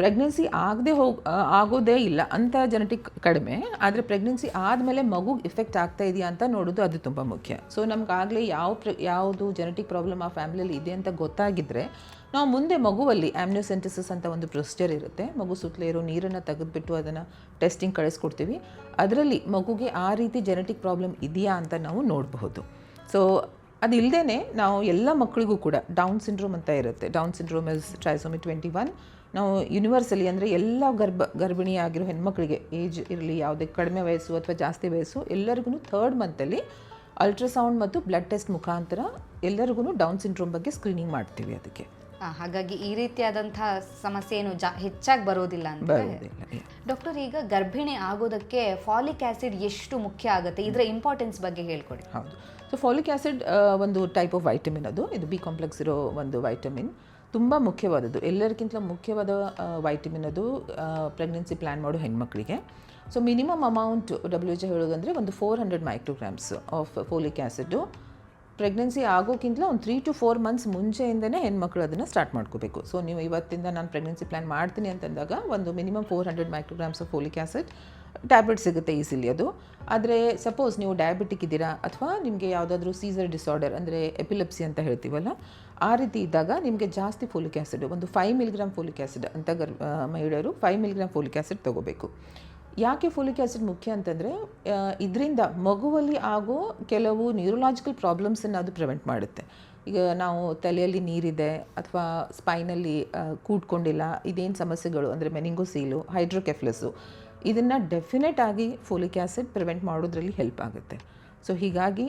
ಪ್ರೆಗ್ನೆನ್ಸಿ ಆಗದೆ ಹೋಗಿ ಆಗೋದೇ ಇಲ್ಲ. ಅಂತ ಜೆನೆಟಿಕ್ ಕಡಿಮೆ, ಆದರೆ ಪ್ರೆಗ್ನೆನ್ಸಿ ಆದಮೇಲೆ ಮಗುಗೆ ಇಫೆಕ್ಟ್ ಆಗ್ತಾ ಇದೆಯಾ ಅಂತ ನೋಡೋದು ಅದು ತುಂಬ ಮುಖ್ಯ. ಸೊ ನಮಗಾಗಲೇ ಯಾವ ಪ್ರ, ಯಾವುದು ಜೆನೆಟಿಕ್ ಪ್ರಾಬ್ಲಮ್ ಆ ಫ್ಯಾಮಿಲಿಯಲ್ಲಿ ಇದೆ ಅಂತ ಗೊತ್ತಾಗಿದ್ದರೆ ನಾವು ಮುಂದೆ ಮಗುವಲ್ಲಿ ಆಮ್ನೋಸೆಂಟಿಸಸ್ ಅಂತ ಒಂದು ಪ್ರೊಸೀಜರ್ ಇರುತ್ತೆ. ಮಗು ಸುತ್ತಲೇ ಇರೋ ನೀರನ್ನು ತೆಗೆದುಬಿಟ್ಟು ಅದನ್ನು ಟೆಸ್ಟಿಂಗ್ ಕಳಿಸ್ಕೊಡ್ತೀವಿ. ಅದರಲ್ಲಿ ಮಗುಗೆ ಆ ರೀತಿ ಜೆನೆಟಿಕ್ ಪ್ರಾಬ್ಲಮ್ ಇದೆಯಾ ಅಂತ ನಾವು ನೋಡಬಹುದು. ಸೊ ಅದು ಇಲ್ಲದೇ ನಾವು ಎಲ್ಲ ಮಕ್ಕಳಿಗೂ ಕೂಡ ಡೌನ್ ಸಿಂಡ್ರೋಮ್ ಅಂತ ಇರುತ್ತೆ. Down syndrome is trisomy twenty one ನಾವು ಯೂನಿವರ್ಸಲಿ ಅಂದರೆ ಎಲ್ಲ ಗರ್ಭ ಗರ್ಭಿಣಿ ಆಗಿರೋ ಹೆಣ್ಮಕ್ಳಿಗೆ ಏಜ್ ಇರಲಿ ಯಾವುದೇ ಕಡಿಮೆ ವಯಸ್ಸು ಅಥವಾ ಜಾಸ್ತಿ ವಯಸ್ಸು ಎಲ್ಲರಿಗೂ ಥರ್ಡ್ ಮಂತಲ್ಲಿ ಅಲ್ಟ್ರಾಸೌಂಡ್ ಮತ್ತು ಬ್ಲಡ್ ಟೆಸ್ಟ್ ಮುಖಾಂತರ ಎಲ್ಲರಿಗೂ ಡೌನ್ ಸಿಂಡ್ರೋಮ್ ಬಗ್ಗೆ ಸ್ಕ್ರೀನಿಂಗ್ ಮಾಡ್ತೀವಿ ಅದಕ್ಕೆ. ಹಾಗಾಗಿ ಈ ರೀತಿಯಾದಂತಹ ಸಮಸ್ಯೆ ಏನು ಜಾ ಹೆಚ್ಚಾಗಿ ಬರೋದಿಲ್ಲ ಅಂತ? ಡಾಕ್ಟರ್ ಈಗ ಗರ್ಭಿಣಿ ಆಗೋದಕ್ಕೆ ಫಾಲಿಕ್ ಆಸಿಡ್ ಎಷ್ಟು ಮುಖ್ಯ ಆಗುತ್ತೆ? ಇದರ ಇಂಪಾರ್ಟೆನ್ಸ್ ಬಗ್ಗೆ ಹೇಳ್ಕೊಡಿ. ಹೌದು. ಸೊ ಫಾಲಿಕ್ ಆ್ಯಸಿಡ್ ಒಂದು ಟೈಪ್ ಆಫ್ ವೈಟಮಿನ್ ಅದು. ಇದು ಬಿ ಕಾಂಪ್ಲೆಕ್ಸ್ ಇರೋ ಒಂದು ವೈಟಮಿನ್ ತುಂಬ ಮುಖ್ಯವಾದದ್ದು. ಎಲ್ಲರಿಗಿಂತ ಮುಖ್ಯವಾದ ವೈಟಮಿನ್ ಅದು ಪ್ರೆಗ್ನೆನ್ಸಿ ಪ್ಲ್ಯಾನ್ ಮಾಡೋ ಹೆಣ್ಮಕ್ಳಿಗೆ. So minimum amount W H ಹೇಳೋದಂದರೆ ಒಂದು four hundred micrograms of folic acid pregnancy ಆಗೋಕ್ಕಿಂತ ಒಂದು ತ್ರೀ ಟು ಫೋರ್ ಮಂತ್ಸ್ ಮುಂಚೆಯಿಂದನೇ ಹೆಣ್ಮಕ್ಳು ಅದನ್ನು ಸ್ಟಾರ್ಟ್ ಮಾಡ್ಕೋಬೇಕು. ಸೊ ನೀವು ಇವತ್ತಿಂದ ನಾನು ಪ್ರೆಗ್ನೆನ್ಸಿ ಪ್ಲ್ಯಾನ್ ಮಾಡ್ತೀನಿ ಅಂತಂದಾಗ ಒಂದು minimum four hundred micrograms of folic acid tablet ಸಿಗುತ್ತೆ ಈಸಿಲಿ ಅದು. ಆದರೆ ಸಪೋಸ್ ನೀವು ಡಯಾಬಿಟಿಕ್ ಇದ್ದೀರಾ ಅಥವಾ ನಿಮಗೆ ಯಾವುದಾದ್ರೂ ಸೀಸರ್ ಡಿಸಾರ್ಡರ್ ಅಂದರೆ ಎಪಿಲೆಪ್ಸಿ ಅಂತ ಹೇಳ್ತೀವಲ್ಲ ಆ ರೀತಿ ಇದ್ದಾಗ ನಿಮಗೆ ಜಾಸ್ತಿ ಫೋಲಿಕ್ ಆ್ಯಸಿಡ್, ಒಂದು ಫೈವ್ ಮಿಲಿಗ್ರಾಮ್ ಫೋಲಿಕ್ ಆ್ಯಸಿಡ್ ಅಂತ ಗರ್ ಮಹಿಳೆಯರು ಫೈವ್ ಮಿಲಿಗ್ರಾಮ್ ಫೋಲಿಕ್ ಆ್ಯಸಿಡ್ ತೊಗೋಬೇಕು. ಯಾಕೆ ಫೋಲಿಕ್ ಆ್ಯಸಿಡ್ ಮುಖ್ಯ ಅಂತಂದರೆ ಇದರಿಂದ ಮಗುವಲ್ಲಿ ಆಗೋ ಕೆಲವು ನ್ಯೂರೋಲಾಜಿಕಲ್ ಪ್ರಾಬ್ಲಮ್ಸನ್ನು ಅದು ಪ್ರಿವೆಂಟ್ ಮಾಡುತ್ತೆ. ಈಗ ನಾವು ತಲೆಯಲ್ಲಿ ನೀರಿದೆ ಅಥವಾ ಸ್ಪೈನಲ್ಲಿ ಕೂಡ್ಕೊಂಡಿಲ್ಲ, ಇದೇನು ಸಮಸ್ಯೆಗಳು ಅಂದರೆ ಮೆನಿಂಗೋಸೀಲು ಹೈಡ್ರೋಕೆಫ್ಲಸ್ಸು ಇದನ್ನು ಡೆಫಿನೆಟ್ ಆಗಿ ಫೋಲಿಕ್ ಆ್ಯಸಿಡ್ ಪ್ರಿವೆಂಟ್ ಮಾಡೋದ್ರಲ್ಲಿ ಹೆಲ್ಪ್ ಆಗುತ್ತೆ. ಸೊ ಹೀಗಾಗಿ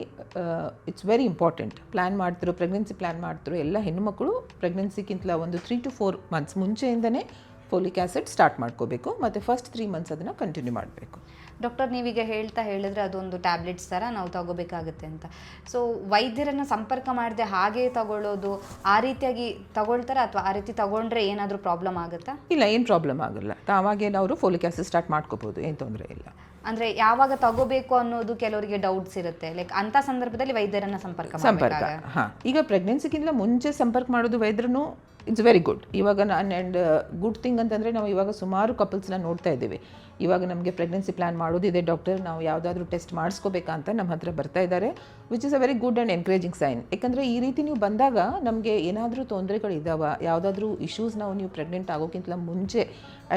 ಇಟ್ಸ್ ವೆರಿ ಇಂಪಾರ್ಟೆಂಟ್ ಪ್ಲ್ಯಾನ್ ಮಾಡ್ತಿರೋ ಪ್ರೆಗ್ನೆನ್ಸಿ ಪ್ಲ್ಯಾನ್ ಮಾಡ್ತಿರೋ, ಎಲ್ಲ ಹೆಣ್ಣುಮಕ್ಕಳು ಪ್ರೆಗ್ನೆನ್ಸಿಗಿಂತ ಒಂದು ತ್ರೀ ಟು ಫೋರ್ ಮಂತ್ಸ್ ಮುಂಚೆಯಿಂದನೇ ಫೋಲಿಕ್ ಆ್ಯಸಿಡ್ ಸ್ಟಾರ್ಟ್ ಮಾಡ್ಕೋಬೇಕು. ಮತ್ತು ಫಸ್ಟ್ ತ್ರೀ ಮಂತ್ಸ್ ಅದನ್ನು ಕಂಟಿನ್ಯೂ ಮಾಡಬೇಕು. ಡಾಕ್ಟರ್ ನೀವೀಗ ಹೇಳ್ತಾ ಹೇಳಿದ್ರೆ ಅದೊಂದು ಟ್ಯಾಬ್ಲೆಟ್ಸ್ ಥರ ನಾವು ತಗೋಬೇಕಾಗುತ್ತೆ ಅಂತ. ಸೊ ವೈದ್ಯರನ್ನ ಸಂಪರ್ಕ ಮಾಡದೆ ಹಾಗೆ ತಗೊಳ್ಳೋದು ಆ ರೀತಿಯಾಗಿ ತಗೊಳ್ತಾರೆ ಅಥವಾ ಆ ರೀತಿ ತಗೊಂಡ್ರೆ ಏನಾದರೂ ಪ್ರಾಬ್ಲಮ್ ಆಗುತ್ತಾ? ಇಲ್ಲ ಏನು ಪ್ರಾಬ್ಲಮ್ ಆಗಲ್ಲ. ತಾವಾಗೇನು ಅವರು ಫೋಲಿಕ್ ಆ್ಯಸಿಡ್ ಸ್ಟಾರ್ಟ್ ಮಾಡ್ಕೋಬೋದು ಏನು ತೊಂದರೆ ಇಲ್ಲ. ಅಂದ್ರೆ ಯಾವಾಗ ತಗೋಬೇಕು ಅನ್ನೋದು ಕೆಲವರಿಗೆ ಡೌಟ್ಸ್ ಇರುತ್ತೆ. ಲೈಕ್ ಅಂತ ಸಂದರ್ಭದಲ್ಲಿ ವೈದ್ಯರನ್ನ ಸಂಪರ್ಕ ಸಂಪರ್ಕ ಹಾಂ. ಈಗ ಪ್ರೆಗ್ನೆನ್ಸಿಗಿಂತ ಮುಂಚೆ ಸಂಪರ್ಕ ಮಾಡೋದು ವೈದ್ಯರು ಇಟ್ಸ್ ವೆರಿ ಗುಡ್ ಇವಾಗ ನಾನು ಆ್ಯಂಡ್ ಗುಡ್ ಥಿಂಗ್ ಅಂತಂದರೆ ನಾವು ಇವಾಗ ಸುಮಾರು ಕಪಲ್ಸ್ನ ನೋಡ್ತಾ ಇದ್ದೀವಿ. ಇವಾಗ ನಮಗೆ ಪ್ರೆಗ್ನೆನ್ಸಿ ಪ್ಲ್ಯಾನ್ ಮಾಡೋದಿದೆ ಡಾಕ್ಟರ್ ನಾವು ಯಾವುದಾದ್ರೂ ಟೆಸ್ಟ್ ಮಾಡಿಸ್ಕೋಬೇಕಾ ಅಂತ ನಮ್ಮ ಹತ್ರ ಬರ್ತಾ ಇದ್ದಾರೆ which is a very good and encouraging sign ಯಾಕಂದರೆ ಈ ರೀತಿ ನೀವು ಬಂದಾಗ ನಮಗೆ ಏನಾದರೂ ತೊಂದರೆಗಳು ಇದ್ದಾವ ಯಾವುದಾದ್ರೂ ಇಶ್ಯೂಸ್ ನಾವು ನೀವು ಪ್ರೆಗ್ನೆಂಟ್ ಆಗೋಕ್ಕಿಂತ ಮುಂಚೆ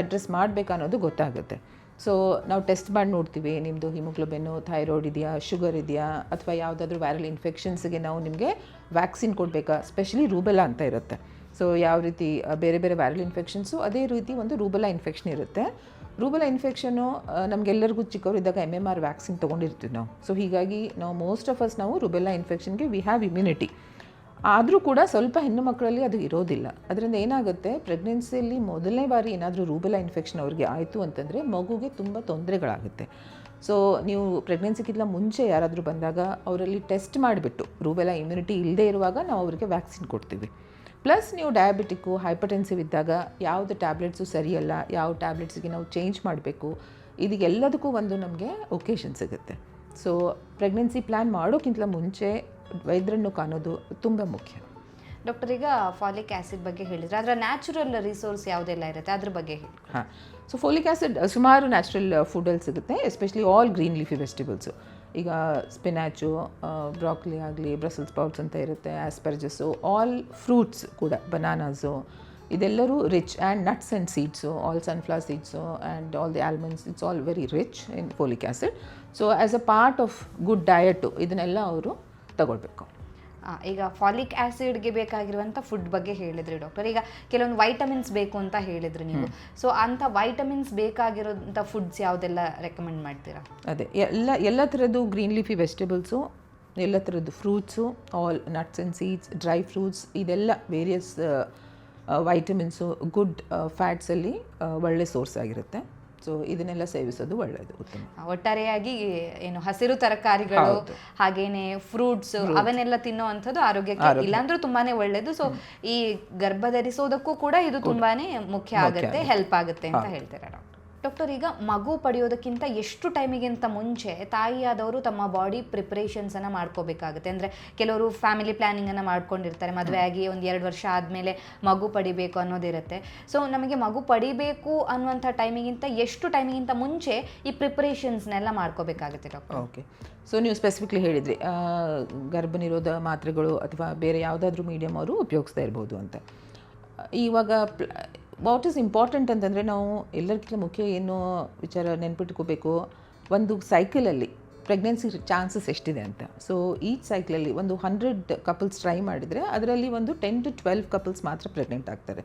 ಅಡ್ರೆಸ್ ಮಾಡಬೇಕಾ ಅನ್ನೋದು ಗೊತ್ತಾಗುತ್ತೆ. ಸೊ ನಾವು ಟೆಸ್ಟ್ ಮಾಡಿ ನೋಡ್ತೀವಿ ನಿಮ್ಮದು ಹಿಮೋಗ್ಲೋಬಿನ್ನು ಥೈರಾಯ್ಡ್ ಇದೆಯಾ ಶುಗರ್ ಇದೆಯಾ, ಅಥವಾ ಯಾವುದಾದ್ರೂ ವೈರಲ್ ಇನ್ಫೆಕ್ಷನ್ಸ್ಗೆ ನಾವು ನಿಮಗೆ ವ್ಯಾಕ್ಸಿನ್ ಕೊಡಬೇಕಾ ಸ್ಪೆಷಲಿ ರೂಬೆಲಾ ಅಂತ ಇರುತ್ತೆ. ಸೊ ಯಾವ ರೀತಿ, ಬೇರೆ ಬೇರೆ ವೈರಲ್ ಇನ್ಫೆಕ್ಷನ್ಸು ಅದೇ ರೀತಿ ಒಂದು ರೂಬೆಲಾ ಇನ್ಫೆಕ್ಷನ್ ಇರುತ್ತೆ. ರೂಬೆಲಾ ಇನ್ಫೆಕ್ಷನ್ನು ನಮಗೆಲ್ಲರಿಗೂ ಚಿಕ್ಕವರಿದ್ದಾಗ ಎಂ ಎಂ ಆರ್ ವ್ಯಾಕ್ಸಿನ್ ತೊಗೊಂಡಿರ್ತೀವಿ ನಾವು. ಸೊ ಹೀಗಾಗಿ ನಾವು ಮೋಸ್ಟ್ ಆಫ್ ಅಸ್ ನಾವು ರೂಬೆಲಾ ಇನ್ಫೆಕ್ಷನ್ಗೆ ವಿ ಹ್ಯಾವ್ ಇಮ್ಯುನಿಟಿ ಆದರೂ ಕೂಡ ಸ್ವಲ್ಪ ಹೆಣ್ಣು ಮಕ್ಕಳಲ್ಲಿ ಅದು ಇರೋದಿಲ್ಲ. ಅದರಿಂದ ಏನಾಗುತ್ತೆ? ಪ್ರೆಗ್ನೆನ್ಸಿಯಲ್ಲಿ ಮೊದಲನೇ ಬಾರಿ ಏನಾದರೂ ರೂಬೆಲ್ಲ ಇನ್ಫೆಕ್ಷನ್ ಅವ್ರಿಗೆ ಆಯಿತು ಅಂತಂದರೆ ಮಗುಗೆ ತುಂಬ ತೊಂದರೆಗಳಾಗುತ್ತೆ. ಸೊ ನೀವು ಪ್ರೆಗ್ನೆನ್ಸಿಗಿಂತ ಮುಂಚೆ ಯಾರಾದರೂ ಬಂದಾಗ ಅವರಲ್ಲಿ ಟೆಸ್ಟ್ ಮಾಡಿಬಿಟ್ಟು ರೂಬೆಲ್ಲ ಇಮ್ಯುನಿಟಿ ಇಲ್ಲದೆ ಇರುವಾಗ ನಾವು ಅವರಿಗೆ ವ್ಯಾಕ್ಸಿನ್ ಕೊಡ್ತೀವಿ. ಪ್ಲಸ್ ನೀವು ಡಯಾಬಿಟಿಕ್ಕು ಹೈಪರ್ಟೆನ್ಸಿವ್ ಇದ್ದಾಗ ಯಾವುದು ಟ್ಯಾಬ್ಲೆಟ್ಸು ಸರಿಯಲ್ಲ ಯಾವ ಟ್ಯಾಬ್ಲೆಟ್ಸಿಗೆ ನಾವು ಚೇಂಜ್ ಮಾಡಬೇಕು ಇದಕ್ಕೆಲ್ಲದಕ್ಕೂ ಒಂದು ನಮಗೆ ಒಕೇಶನ್ ಸಿಗುತ್ತೆ. ಸೊ ಪ್ರೆಗ್ನೆನ್ಸಿ ಪ್ಲ್ಯಾನ್ ಮಾಡೋಕ್ಕಿಂತ ಮುಂಚೆ ವೈದ್ಯರನ್ನು ಕಾಣೋದು ತುಂಬ ಮುಖ್ಯ. ಡಾಕ್ಟರ್ ಈಗ ಫಾಲಿಕ್ ಆಸಿಡ್ ಬಗ್ಗೆ ಹೇಳಿದರೆ ಅದರ ನ್ಯಾಚುರಲ್ ರಿಸೋರ್ಸ್ ಯಾವುದೆಲ್ಲ ಇರುತ್ತೆ? ಅದ್ರ ಬಗ್ಗೆ ಹೇಳಿ ಹಾಂ. ಸೊ ಫೋಲಿಕ್ ಆ್ಯಸಿಡ್ ಸುಮಾರು ನ್ಯಾಚುರಲ್ ಫುಡಲ್ಲಿ ಸಿಗುತ್ತೆ especially all green leafy vegetables ಈಗ ಸ್ಪಿನಾಚು ಬ್ರಾಕ್ಲಿ ಆಗಲಿ ಬ್ರಸಲ್ ಸ್ಪೌಟ್ಸ್ ಅಂತ ಇರುತ್ತೆ, ಆಸ್ಪರ್ಜಸ್ಸು ಆಲ್ ಫ್ರೂಟ್ಸ್ ಕೂಡ bananas ಇದೆಲ್ಲರೂ rich and nuts and seeds all sunflower seeds and all the almonds it's all very rich in folic acid so as a part of good diet ಇದನ್ನೆಲ್ಲ ಅವರು ತಗೊಳ್ಬೇಕು. ಈಗ ಫಾಲಿಕ್ ಆ್ಯಸಿಡ್ಗೆ ಬೇಕಾಗಿರುವಂಥ ಫುಡ್ ಬಗ್ಗೆ ಹೇಳಿದ್ರಿ ಡಾಕ್ಟರ್ ಈಗ ಕೆಲವೊಂದು ವೈಟಮಿನ್ಸ್ ಬೇಕು ಅಂತ ಹೇಳಿದ್ರಿ ನೀವು. ಸೊ ಅಂಥ ವೈಟಮಿನ್ಸ್ ಬೇಕಾಗಿರೋಂಥ ಫುಡ್ಸ್ ಯಾವುದೆಲ್ಲ ರೆಕಮೆಂಡ್ ಮಾಡ್ತೀರಾ? ಅದೇ ಎಲ್ಲ ಎಲ್ಲ ಥರದ್ದು ಗ್ರೀನ್ ಲೀಫಿ ವೆಜಿಟೇಬಲ್ಸು ಎಲ್ಲ ಥರದ್ದು fruits all nuts and seeds dry fruits ಇದೆಲ್ಲ ವೇರಿಯಸ್ ವೈಟಮಿನ್ಸು ಗುಡ್ ಫ್ಯಾಟ್ಸಲ್ಲಿ ಒಳ್ಳೆ ಸೋರ್ಸ್ ಆಗಿರುತ್ತೆ. ಸೊ ಇದನ್ನೆಲ್ಲ ಸೇವಿಸೋದು ಒಳ್ಳೆಯದು ಉತ್ತಮ. ಒಟ್ಟಾರೆಯಾಗಿ ಏನು ಹಸಿರು ತರಕಾರಿಗಳು. ಹಾಗೇನೆ ಫ್ರೂಟ್ಸ್ ಅವನ್ನೆಲ್ಲ ತಿನ್ನುವಂಥದ್ದು ಆರೋಗ್ಯಕ್ಕೆ ಇಲ್ಲಾಂದ್ರೂ ತುಂಬಾನೇ ಒಳ್ಳೇದು. ಸೊ ಈ ಗರ್ಭ ಧರಿಸೋದಕ್ಕೂ ಕೂಡ ಇದು ತುಂಬಾನೇ ಮುಖ್ಯ ಆಗುತ್ತೆ ಹೆಲ್ಪ್ ಆಗುತ್ತೆ ಅಂತ ಹೇಳ್ತಾರೆ ಡಾಕ್ಟರ್ ಡಾಕ್ಟರ್ ಈಗ ಮಗು ಪಡೆಯೋದಕ್ಕಿಂತ ಎಷ್ಟು ಟೈಮಿಗಿಂತ ಮುಂಚೆ ತಾಯಿಯಾದವರು ತಮ್ಮ ಬಾಡಿ ಪ್ರಿಪ್ರೇಷನ್ಸನ್ನು ಮಾಡ್ಕೋಬೇಕಾಗುತ್ತೆ? ಅಂದರೆ ಕೆಲವರು ಫ್ಯಾಮಿಲಿ ಪ್ಲಾನಿಂಗ್ ಅನ್ನ ಮಾಡ್ಕೊಂಡಿರ್ತಾರೆ, ಮದುವೆ ಆಗಿ ಒಂದು ಎರಡು ವರ್ಷ ಆದಮೇಲೆ ಮಗು ಪಡಿಬೇಕು ಅನ್ನೋದಿರುತ್ತೆ. ಸೊ ನಮಗೆ ಮಗು ಪಡಿಬೇಕು ಅನ್ನುವಂಥ ಟೈಮಿಗಿಂತ ಎಷ್ಟು ಟೈಮಿಗಿಂತ ಮುಂಚೆ ಈ ಪ್ರಿಪ್ರೇಷನ್ಸ್ನೆಲ್ಲ ಮಾಡ್ಕೋಬೇಕಾಗುತ್ತೆ ಡಾಕ್ಟರ್ ಓಕೆ ಸೊ ನೀವು ಸ್ಪೆಸಿಫಿಕ್ಲಿ ಹೇಳಿದ್ರಿ ಗರ್ಭನಿರೋಧ ಮಾತ್ರೆಗಳು ಅಥವಾ ಬೇರೆ ಯಾವುದಾದ್ರೂ ಮೀಡಿಯಮ್ ಅವರು ಉಪಯೋಗಿಸ್ತಾ ಇರ್ಬೋದು ಅಂತ. ಇವಾಗ ವಾಟ್ ಈಸ್ ಇಂಪಾರ್ಟೆಂಟ್ ಅಂತಂದರೆ ನಾವು ಎಲ್ಲರಿಗಿಂತ ಮುಖ್ಯ ಏನು ವಿಚಾರ ನೆನ್ಪಿಟ್ಕೋಬೇಕು. ಒಂದು ಸೈಕಲಲ್ಲಿ ಪ್ರೆಗ್ನೆನ್ಸಿ ಚಾನ್ಸಸ್ ಎಷ್ಟಿದೆ ಅಂತ. ಸೊ ಈಚ್ ಸೈಕಲಲ್ಲಿ ಒಂದು ಹಂಡ್ರೆಡ್ ಕಪಲ್ಸ್ ಟ್ರೈ ಮಾಡಿದರೆ ಅದರಲ್ಲಿ ಒಂದು ಟೆನ್ ಟು ಟ್ವೆಲ್ವ್ ಕಪಲ್ಸ್ ಮಾತ್ರ ಪ್ರೆಗ್ನೆಂಟ್ ಆಗ್ತಾರೆ.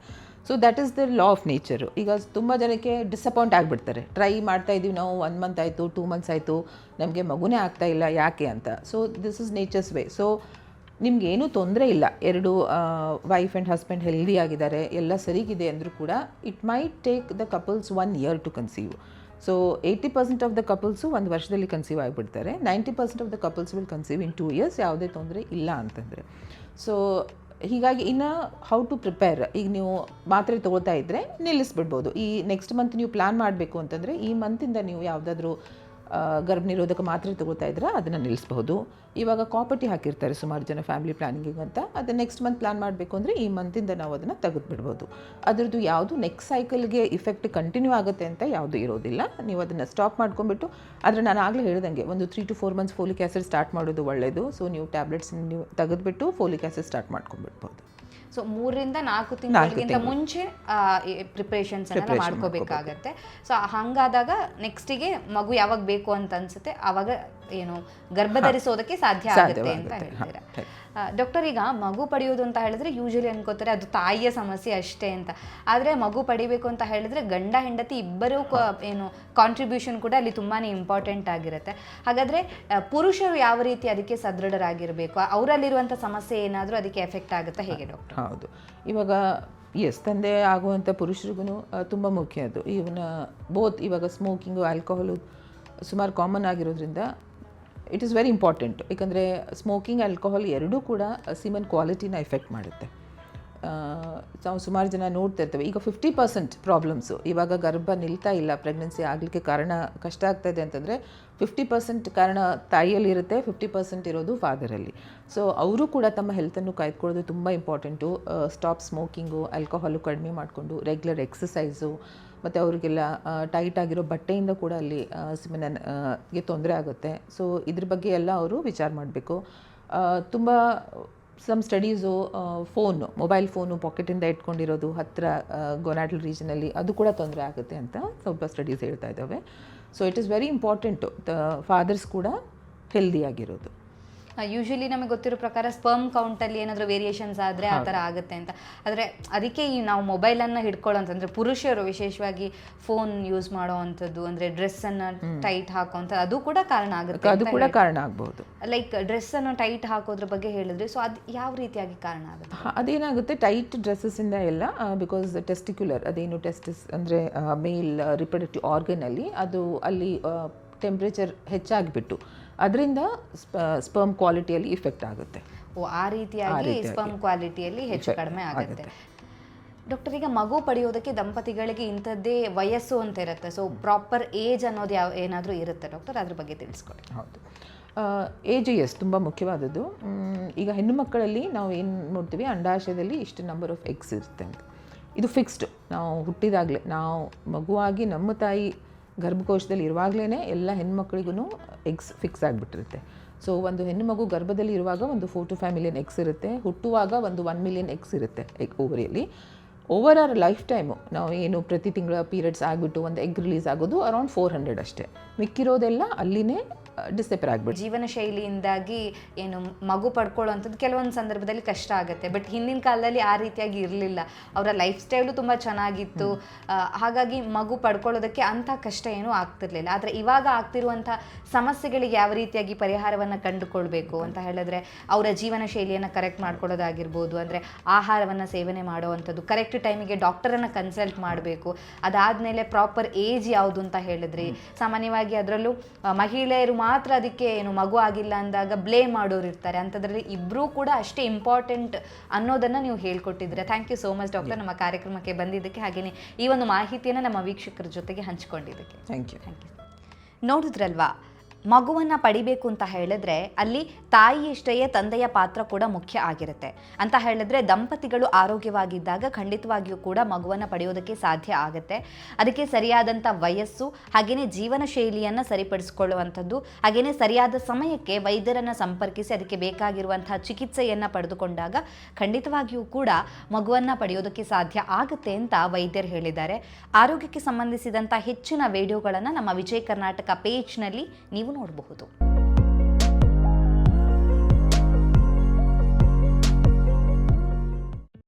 So that is the law of nature ಈಗ ತುಂಬ ಜನಕ್ಕೆ ಡಿಸಪಾಯಿಂಟ್ ಆಗಿಬಿಡ್ತಾರೆ. ಟ್ರೈ ಮಾಡ್ತಾ ಇದ್ದೀವಿ ನಾವು ಒನ್ ಮಂತ್ ಆಯಿತು ಟೂ ಮಂತ್ಸ್ ಆಯಿತು, ನಮಗೆ ಮಗುನೇ ಆಗ್ತಾ ಇಲ್ಲ, ಯಾಕೆ ಅಂತ. So this is nature's way so ನಿಮ್ಗೆ ಏನೂ ತೊಂದರೆ ಇಲ್ಲ. ಎರಡು ವೈಫ್ ಆ್ಯಂಡ್ ಹಸ್ಬೆಂಡ್ ಹೆಲ್ದಿ ಆಗಿದ್ದಾರೆ, ಎಲ್ಲ ಸರಿಗಿದೆ ಅಂದರೂ ಕೂಡ it might take the couples one year to conceive so eighty percent of the couples ಒಂದು ವರ್ಷದಲ್ಲಿ ಕನ್ಸೀವ್ ಆಗಿಬಿಡ್ತಾರೆ. Ninety percent of the couples will conceive in two years ಯಾವುದೇ ತೊಂದರೆ ಇಲ್ಲ ಅಂತಂದರೆ. ಸೊ ಹೀಗಾಗಿ ಇನ್ನು ಹೌ ಟು ಪ್ರಿಪೇರ್ ಈಗ ನೀವು ಮಾತ್ರೆ ತೊಗೊಳ್ತಾ ಇದ್ದರೆ ನಿಲ್ಲಿಸ್ಬಿಡ್ಬೋದು. ಈ ನೆಕ್ಸ್ಟ್ ಮಂತ್ ನೀವು ಪ್ಲ್ಯಾನ್ ಮಾಡಬೇಕು ಅಂತಂದರೆ ಈ ಮಂತಿಂದ ನೀವು ಯಾವುದಾದ್ರೂ ಗರ್ಭ ನಿರೋಧಕ ಮಾತ್ರೆ ತಗೋತಾ ಇದ್ರೆ ಅದನ್ನು ನಿಲ್ಲಿಸಬಹುದು. ಇವಾಗ ಕಾಪರ್ಟಿ ಹಾಕಿರ್ತಾರೆ ಸುಮಾರು ಜನ ಫ್ಯಾಮಿಲಿ ಪ್ಲಾನಿಂಗಿಗೆ ಅಂತ. ಅದು ನೆಕ್ಸ್ಟ್ ಮಂತ್ ಪ್ಲಾನ್ ಮಾಡಬೇಕು ಅಂದರೆ ಈ ಮಂತಿಂದ ನಾವು ಅದನ್ನು ತೆಗೆದುಬಿಡ್ಬೋದು. ಅದರದ್ದು ಯಾವುದು ನೆಕ್ಸ್ಟ್ ಸೈಕಲ್ಗೆ ಇಫೆಕ್ಟ್ ಕಂಟಿನ್ಯೂ ಆಗುತ್ತೆ ಅಂತ ಯಾವುದು ಇರೋದಿಲ್ಲ. ನೀವು ಅದನ್ನು ಸ್ಟಾಪ್ ಮಾಡ್ಕೊಂಡ್ಬಿಟ್ಟು, ಆದರೆ ನಾನು ಆಗಲೇ ಹೇಳ್ದಂಗೆ ಒಂದು three to four months folic acid start ಮಾಡೋದು ಒಳ್ಳೆಯದು ಸೊ ನೀವು ಟ್ಯಾಬ್ಲೆಟ್ಸ್ ನೀವು ತೆಗೆದುಬಿಟ್ಟು ಫೋಲಿಕ್ ಆ್ಯಸಿಡ್ ಸ್ಟಾರ್ಟ್ ಮಾಡ್ಕೊಂಡ್ಬಿಡ್ಬೋದು. ಸೊ ಮೂರರಿಂದ ನಾಲ್ಕು ತಿಂಗಳಿಗಿಂತ ಮುಂಚೆ ಪ್ರಿಪ್ರೇಷನ್ಸ್ ಎಲ್ಲ ಮಾಡ್ಕೋಬೇಕಾಗತ್ತೆ. ಸೊ ಹಂಗಾದಾಗ ನೆಕ್ಸ್ಟಿಗೆ ಮಗು ಯಾವಾಗ ಬೇಕು ಅಂತ ಅನ್ಸುತ್ತೆ ಅವಾಗ ಏನು ಗರ್ಭ ಧರಿಸೋದಕ್ಕೆ ಸಾಧ್ಯ ಆಗುತ್ತೆ. ಅಂತ ಹೇಳ್ತೀರಾ ಡಾಕ್ಟರ್ ಈಗ ಮಗು ಪಡೆಯೋದು ಅಂತ ಹೇಳಿದ್ರೆ ಯೂಶಲಿ ಅನ್ಕೋತಾರೆ ಅದು ತಾಯಿಯ ಸಮಸ್ಯೆ ಅಷ್ಟೇ ಅಂತ. ಆದರೆ ಮಗು ಪಡಿಬೇಕು ಅಂತ ಹೇಳಿದ್ರೆ ಗಂಡ ಹೆಂಡತಿ ಇಬ್ಬರೂ ಏನು ಕಾಂಟ್ರಿಬ್ಯೂಷನ್ ಕೂಡ ಅಲ್ಲಿ ತುಂಬಾನೇ ಇಂಪಾರ್ಟೆಂಟ್ ಆಗಿರುತ್ತೆ. ಹಾಗಾದ್ರೆ ಪುರುಷರು ಯಾವ ರೀತಿ ಅದಕ್ಕೆ ಸದೃಢರಾಗಿರಬೇಕು? ಅವರಲ್ಲಿರುವಂಥ ಸಮಸ್ಯೆ ಏನಾದರೂ ಅದಕ್ಕೆ ಎಫೆಕ್ಟ್ ಆಗುತ್ತಾ ಹೇಗೆ ಡಾಕ್ಟರ್ ಹೌದು. ಇವಾಗ ಎಸ್ ತಂದೆ ಆಗುವಂಥ ಪುರುಷರಿಗೂ ತುಂಬ ಮುಖ್ಯ ಅದು. ಇವನ ಬೋತ್ ಇವಾಗ ಸ್ಮೋಕಿಂಗು ಆಲ್ಕೋಹಾಲು ಸುಮಾರು ಕಾಮನ್ ಆಗಿರೋದ್ರಿಂದ ಇಟ್ ಈಸ್ ವೆರಿ ಇಂಪಾರ್ಟೆಂಟ್ ಏಕೆಂದರೆ ಸ್ಮೋಕಿಂಗ್ ಆಲ್ಕೋಹಾಲ್ ಎರಡೂ ಕೂಡ ಸಿಮನ್ ಕ್ವಾಲಿಟಿನ ಎಫೆಕ್ಟ್ ಮಾಡುತ್ತೆ. ನಾವು ಸುಮಾರು ಜನ ನೋಡ್ತಾ ಇರ್ತೇವೆ. ಈಗ ಫಿಫ್ಟಿ ಪರ್ಸೆಂಟ್ ಪ್ರಾಬ್ಲಮ್ಸು ಇವಾಗ ಗರ್ಭ ನಿಲ್ತಾ ಇಲ್ಲ ಪ್ರೆಗ್ನೆನ್ಸಿ ಆಗಲಿಕ್ಕೆ ಕಾರಣ ಕಷ್ಟ ಆಗ್ತಾ ಇದೆ ಅಂತಂದರೆ ಫಿಫ್ಟಿ ಪರ್ಸೆಂಟ್ ಕಾರಣ ತಾಯಿಯಲ್ಲಿ ಇರುತ್ತೆ ಫಿಫ್ಟಿ ಪರ್ಸೆಂಟ್ ಇರೋದು ಫಾದರಲ್ಲಿ ಸೊ ಅವರು ಕೂಡ ತಮ್ಮ ಹೆಲ್ತನ್ನು ಕಾಯ್ದುಕೊಳ್ಳೋದು ತುಂಬ ಇಂಪಾರ್ಟೆಂಟು ಸ್ಟಾಪ್ ಸ್ಮೋಕಿಂಗು ಆಲ್ಕೋಹಾಲು ಕಡಿಮೆ ಮಾಡಿಕೊಂಡು ರೆಗ್ಯುಲರ್ ಎಕ್ಸಸೈಸು ಮತ್ತು ಅವರಿಗೆಲ್ಲ ಟೈಟ್ ಆಗಿರೋ ಬಟ್ಟೆಯಿಂದ ಕೂಡ ಅಲ್ಲಿ ಸಿಮಿನಗೆ ತೊಂದರೆ ಆಗುತ್ತೆ. ಸೊ ಇದ್ರ ಬಗ್ಗೆ ಎಲ್ಲ ಅವರು ವಿಚಾರ ಮಾಡಬೇಕು. ತುಂಬ some studies phone mobile phone ಪಾಕೆಟಿಂದ ಇಟ್ಕೊಂಡಿರೋದು ಹತ್ತಿರ ಗೊನಾಟಲ್ ರೀಜನಲ್ಲಿ ಅದು ಕೂಡ ತೊಂದರೆ ಆಗುತ್ತೆ ಅಂತ ಸ್ವಲ್ಪ ಸ್ಟಡೀಸ್ ಹೇಳ್ತಾ ಇದ್ದಾವೆ. So it is very important fathers ಕೂಡ ಹೆಲ್ದಿಯಾಗಿರೋದು ಯೂಶಲಿ ನಮಗೆ ಗೊತ್ತಿರೋ ಪ್ರಕಾರ ಸ್ಪರ್ಮ್ ಕೌಂಟಲ್ಲಿ ಏನಾದರೂ ವೇರಿಯೇಷನ್ಸ್ ಆದರೆ ಆ ಥರ ಆಗುತ್ತೆ ಅಂತ. ಆದರೆ ಅದಕ್ಕೆ ಈ ನಾವು ಮೊಬೈಲನ್ನು ಹಿಡ್ಕೊಳ್ಳೋಂತಂದ್ರೆ ಪುರುಷರು ವಿಶೇಷವಾಗಿ ಫೋನ್ ಯೂಸ್ ಮಾಡೋ ಅಂಥದ್ದು ಅಂದರೆ ಡ್ರೆಸ್ಸನ್ನು ಟೈಟ್ ಹಾಕೋಂಥ ಅದು ಕೂಡ ಕಾರಣ ಆಗುತ್ತೆ ಅದು ಕೂಡ ಕಾರಣ ಆಗ್ಬೋದು. ಲೈಕ್ ಡ್ರೆಸ್ಸನ್ನು ಟೈಟ್ ಹಾಕೋದ್ರ ಬಗ್ಗೆ ಹೇಳಿದ್ರೆ ಸೊ ಅದು ಯಾವ ರೀತಿಯಾಗಿ ಕಾರಣ ಆಗುತ್ತೆ? ಅದೇನಾಗುತ್ತೆ ಟೈಟ್ ಡ್ರೆಸ್ಸಸ್ಸಿಂದ ಎಲ್ಲ ಬಿಕಾಸ್ ಟೆಸ್ಟಿಕ್ಯುಲರ್ ಅದೇನು ಟೆಸ್ಟಿಸ್ ಅಂದರೆ ಮೇಲ್ ರಿಪ್ರೊಡಕ್ಟಿವ್ ಆರ್ಗನಲ್ಲಿ ಅದು ಅಲ್ಲಿ ಟೆಂಪ್ರೇಚರ್ ಹೆಚ್ಚಾಗಿಬಿಟ್ಟು ಅದರಿಂದ ಸ್ಪರ್ಮ್ ಕ್ವಾಲಿಟಿಯಲ್ಲಿ ಇಫೆಕ್ಟ್ ಆಗುತ್ತೆ. ಓ ಆ ರೀತಿಯಾಗಿ ಸ್ಪರ್ಮ್ ಕ್ವಾಲಿಟಿಯಲ್ಲಿ ಹೆಚ್ಚು ಕಡಿಮೆ ಆಗುತ್ತೆ. ಡಾಕ್ಟರ್ ಈಗ ಮಗು ಪಡೆಯೋದಕ್ಕೆ ದಂಪತಿಗಳಿಗೆ ಇಂಥದ್ದೇ ವಯಸ್ಸು ಅಂತ ಇರುತ್ತೆ. ಸೊ ಪ್ರಾಪರ್ ಏಜ್ ಅನ್ನೋದು ಯಾವ ಏನಾದರೂ ಇರುತ್ತೆ ಡಾಕ್ಟರ್ ಅದ್ರ ಬಗ್ಗೆ ತಿಳಿಸ್ಕೊಡಿ. ಹೌದು. ಏಜ್ ಎಸ್ ತುಂಬ ಮುಖ್ಯವಾದದ್ದು. ಈಗ ಹೆಣ್ಣು ಮಕ್ಕಳಲ್ಲಿ ನಾವು ಏನು ನೋಡ್ತೀವಿ? ಅಂಡಾಶಯದಲ್ಲಿ ಇಷ್ಟು ನಂಬರ್ ಆಫ್ ಎಗ್ಸ್ ಇರುತ್ತೆ ಅಂತ. ಇದು ಫಿಕ್ಸ್ಡ್ ನಾವು ಹುಟ್ಟಿದಾಗಲೇ ನಾವು ಮಗುವಾಗಿ ನಮ್ಮ ತಾಯಿ ಗರ್ಭಕೋಶದಲ್ಲಿ ಇರುವಾಗಲೇ ಎಲ್ಲ ಹೆಣ್ಮಕ್ಳಿಗೂ ಎಗ್ಸ್ ಫಿಕ್ಸ್ ಆಗಿಬಿಟ್ಟಿರುತ್ತೆ. ಸೊ, ಒಂದು ಹೆಣ್ಣು ಮಗು ಗರ್ಭದಲ್ಲಿ ಇರುವಾಗ ಒಂದು four to five million eggs ಇರುತ್ತೆ. ಹುಟ್ಟುವಾಗ ಒಂದು ಒನ್ ಮಿಲಿಯನ್ ಎಗ್ಸ್ ಇರುತ್ತೆ ಎಗ್ ಓವರಿಯಲ್ಲಿ. ಓವರ್ ಆರ್ ಲೈಫ್ ಟೈಮು ನಾವು ಏನು ಪ್ರತಿ ತಿಂಗಳ ಪೀರಿಯಡ್ಸ್ ಆಗಿಬಿಟ್ಟು ಒಂದು ಎಗ್ ರಿಲೀಸ್ ಆಗೋದು ಅರೌಂಡ್ ಫೋರ್ ಹಂಡ್ರೆಡ್ ಅಷ್ಟೇ. ಮಿಕ್ಕಿರೋದೆಲ್ಲ ಅಲ್ಲಿನೇ ಡಿಸೆಪರ್ ಆಗ್ಬಿಡ್ತು ಜೀವನ ಶೈಲಿಯಿಂದಾಗಿ ಏನು ಮಗು ಪಡ್ಕೊಳ್ಳುವಂಥದ್ದು ಕೆಲವೊಂದು ಸಂದರ್ಭದಲ್ಲಿ ಕಷ್ಟ ಆಗುತ್ತೆ. ಬಟ್ ಹಿಂದಿನ ಕಾಲದಲ್ಲಿ ಆ ರೀತಿಯಾಗಿ ಇರಲಿಲ್ಲ. ಅವರ ಲೈಫ್ ಸ್ಟೈಲು ತುಂಬ ಚೆನ್ನಾಗಿತ್ತು. ಹಾಗಾಗಿ ಮಗು ಪಡ್ಕೊಳ್ಳೋದಕ್ಕೆ ಅಂಥ ಕಷ್ಟ ಏನೂ ಆಗ್ತಿರ್ಲಿಲ್ಲ. ಆದರೆ ಇವಾಗ ಆಗ್ತಿರುವಂಥ ಸಮಸ್ಯೆಗಳಿಗೆ ಯಾವ ರೀತಿಯಾಗಿ ಪರಿಹಾರವನ್ನು ಕಂಡುಕೊಳ್ಬೇಕು ಅಂತ ಹೇಳಿದ್ರೆ ಅವರ ಜೀವನ ಶೈಲಿಯನ್ನು ಕರೆಕ್ಟ್ ಮಾಡ್ಕೊಳ್ಳೋದಾಗಿರ್ಬೋದು. ಅಂದರೆ ಆಹಾರವನ್ನು ಸೇವನೆ ಮಾಡುವಂಥದ್ದು ಕರೆಕ್ಟ್ ಟೈಮಿಗೆ ಡಾಕ್ಟರನ್ನು ಕನ್ಸಲ್ಟ್ ಮಾಡಬೇಕು. ಅದಾದಮೇಲೆ ಪ್ರಾಪರ್ ಏಜ್ ಯಾವುದು ಅಂತ ಹೇಳಿದ್ರಿ ಸಾಮಾನ್ಯವಾಗಿ ಅದರಲ್ಲೂ ಮಹಿಳೆಯರು ಮಾತ್ರ ಅದಕ್ಕೆ ಏನು ಮಗು ಆಗಿಲ್ಲ ಅಂದಾಗ ಬ್ಲೇಮ್ ಮಾಡೋರು ಇರ್ತಾರೆ. ಅಂಥದ್ರಲ್ಲಿ ಇಬ್ಬರೂ ಕೂಡ ಅಷ್ಟೇ ಇಂಪಾರ್ಟೆಂಟ್ ಅನ್ನೋದನ್ನು ನೀವು ಹೇಳ್ಕೊಟ್ಟಿದ್ದೀರಾ. Thank you so much doctor ನಮ್ಮ ಕಾರ್ಯಕ್ರಮಕ್ಕೆ ಬಂದಿದ್ದಕ್ಕೆ ಹಾಗೆಯೇ ಈ ಒಂದು ಮಾಹಿತಿಯನ್ನು ನಮ್ಮ ವೀಕ್ಷಕರ ಜೊತೆಗೆ ಹಂಚಿಕೊಂಡಿದ್ದಕ್ಕೆ. ಥ್ಯಾಂಕ್ ಯು ಥ್ಯಾಂಕ್ ಯು ನೋಡಿದ್ರಲ್ವಾ? ಮಗುವನ್ನು ಪಡಿಬೇಕು ಅಂತ ಹೇಳಿದ್ರೆ ಅಲ್ಲಿ ತಾಯಿಯಷ್ಟೇ ತಂದೆಯ ಪಾತ್ರ ಕೂಡ ಮುಖ್ಯ ಆಗಿರುತ್ತೆ. ಅಂತ ಹೇಳಿದ್ರೆ ದಂಪತಿಗಳು ಆರೋಗ್ಯವಾಗಿದ್ದಾಗ ಖಂಡಿತವಾಗಿಯೂ ಕೂಡ ಮಗುವನ್ನು ಪಡೆಯೋದಕ್ಕೆ ಸಾಧ್ಯ ಆಗುತ್ತೆ. ಅದಕ್ಕೆ ಸರಿಯಾದಂಥ ವಯಸ್ಸು ಹಾಗೆಯೇ ಜೀವನ ಶೈಲಿಯನ್ನು ಸರಿಪಡಿಸಿಕೊಳ್ಳುವಂಥದ್ದು ಹಾಗೆಯೇ ಸರಿಯಾದ ಸಮಯಕ್ಕೆ ವೈದ್ಯರನ್ನು ಸಂಪರ್ಕಿಸಿ ಅದಕ್ಕೆ ಬೇಕಾಗಿರುವಂತಹ ಚಿಕಿತ್ಸೆಯನ್ನು ಪಡೆದುಕೊಂಡಾಗ ಖಂಡಿತವಾಗಿಯೂ ಕೂಡ ಮಗುವನ್ನು ಪಡೆಯೋದಕ್ಕೆ ಸಾಧ್ಯ ಆಗುತ್ತೆ ಅಂತ ವೈದ್ಯರು ಹೇಳಿದ್ದಾರೆ. ಆರೋಗ್ಯಕ್ಕೆ ಸಂಬಂಧಿಸಿದಂಥ ಹೆಚ್ಚಿನ ವಿಡಿಯೋಗಳನ್ನು ನಮ್ಮ ವಿಜಯ ಕರ್ನಾಟಕ ಪೇಜ್ನಲ್ಲಿ ನೀವು ನೋಡಬಹುದು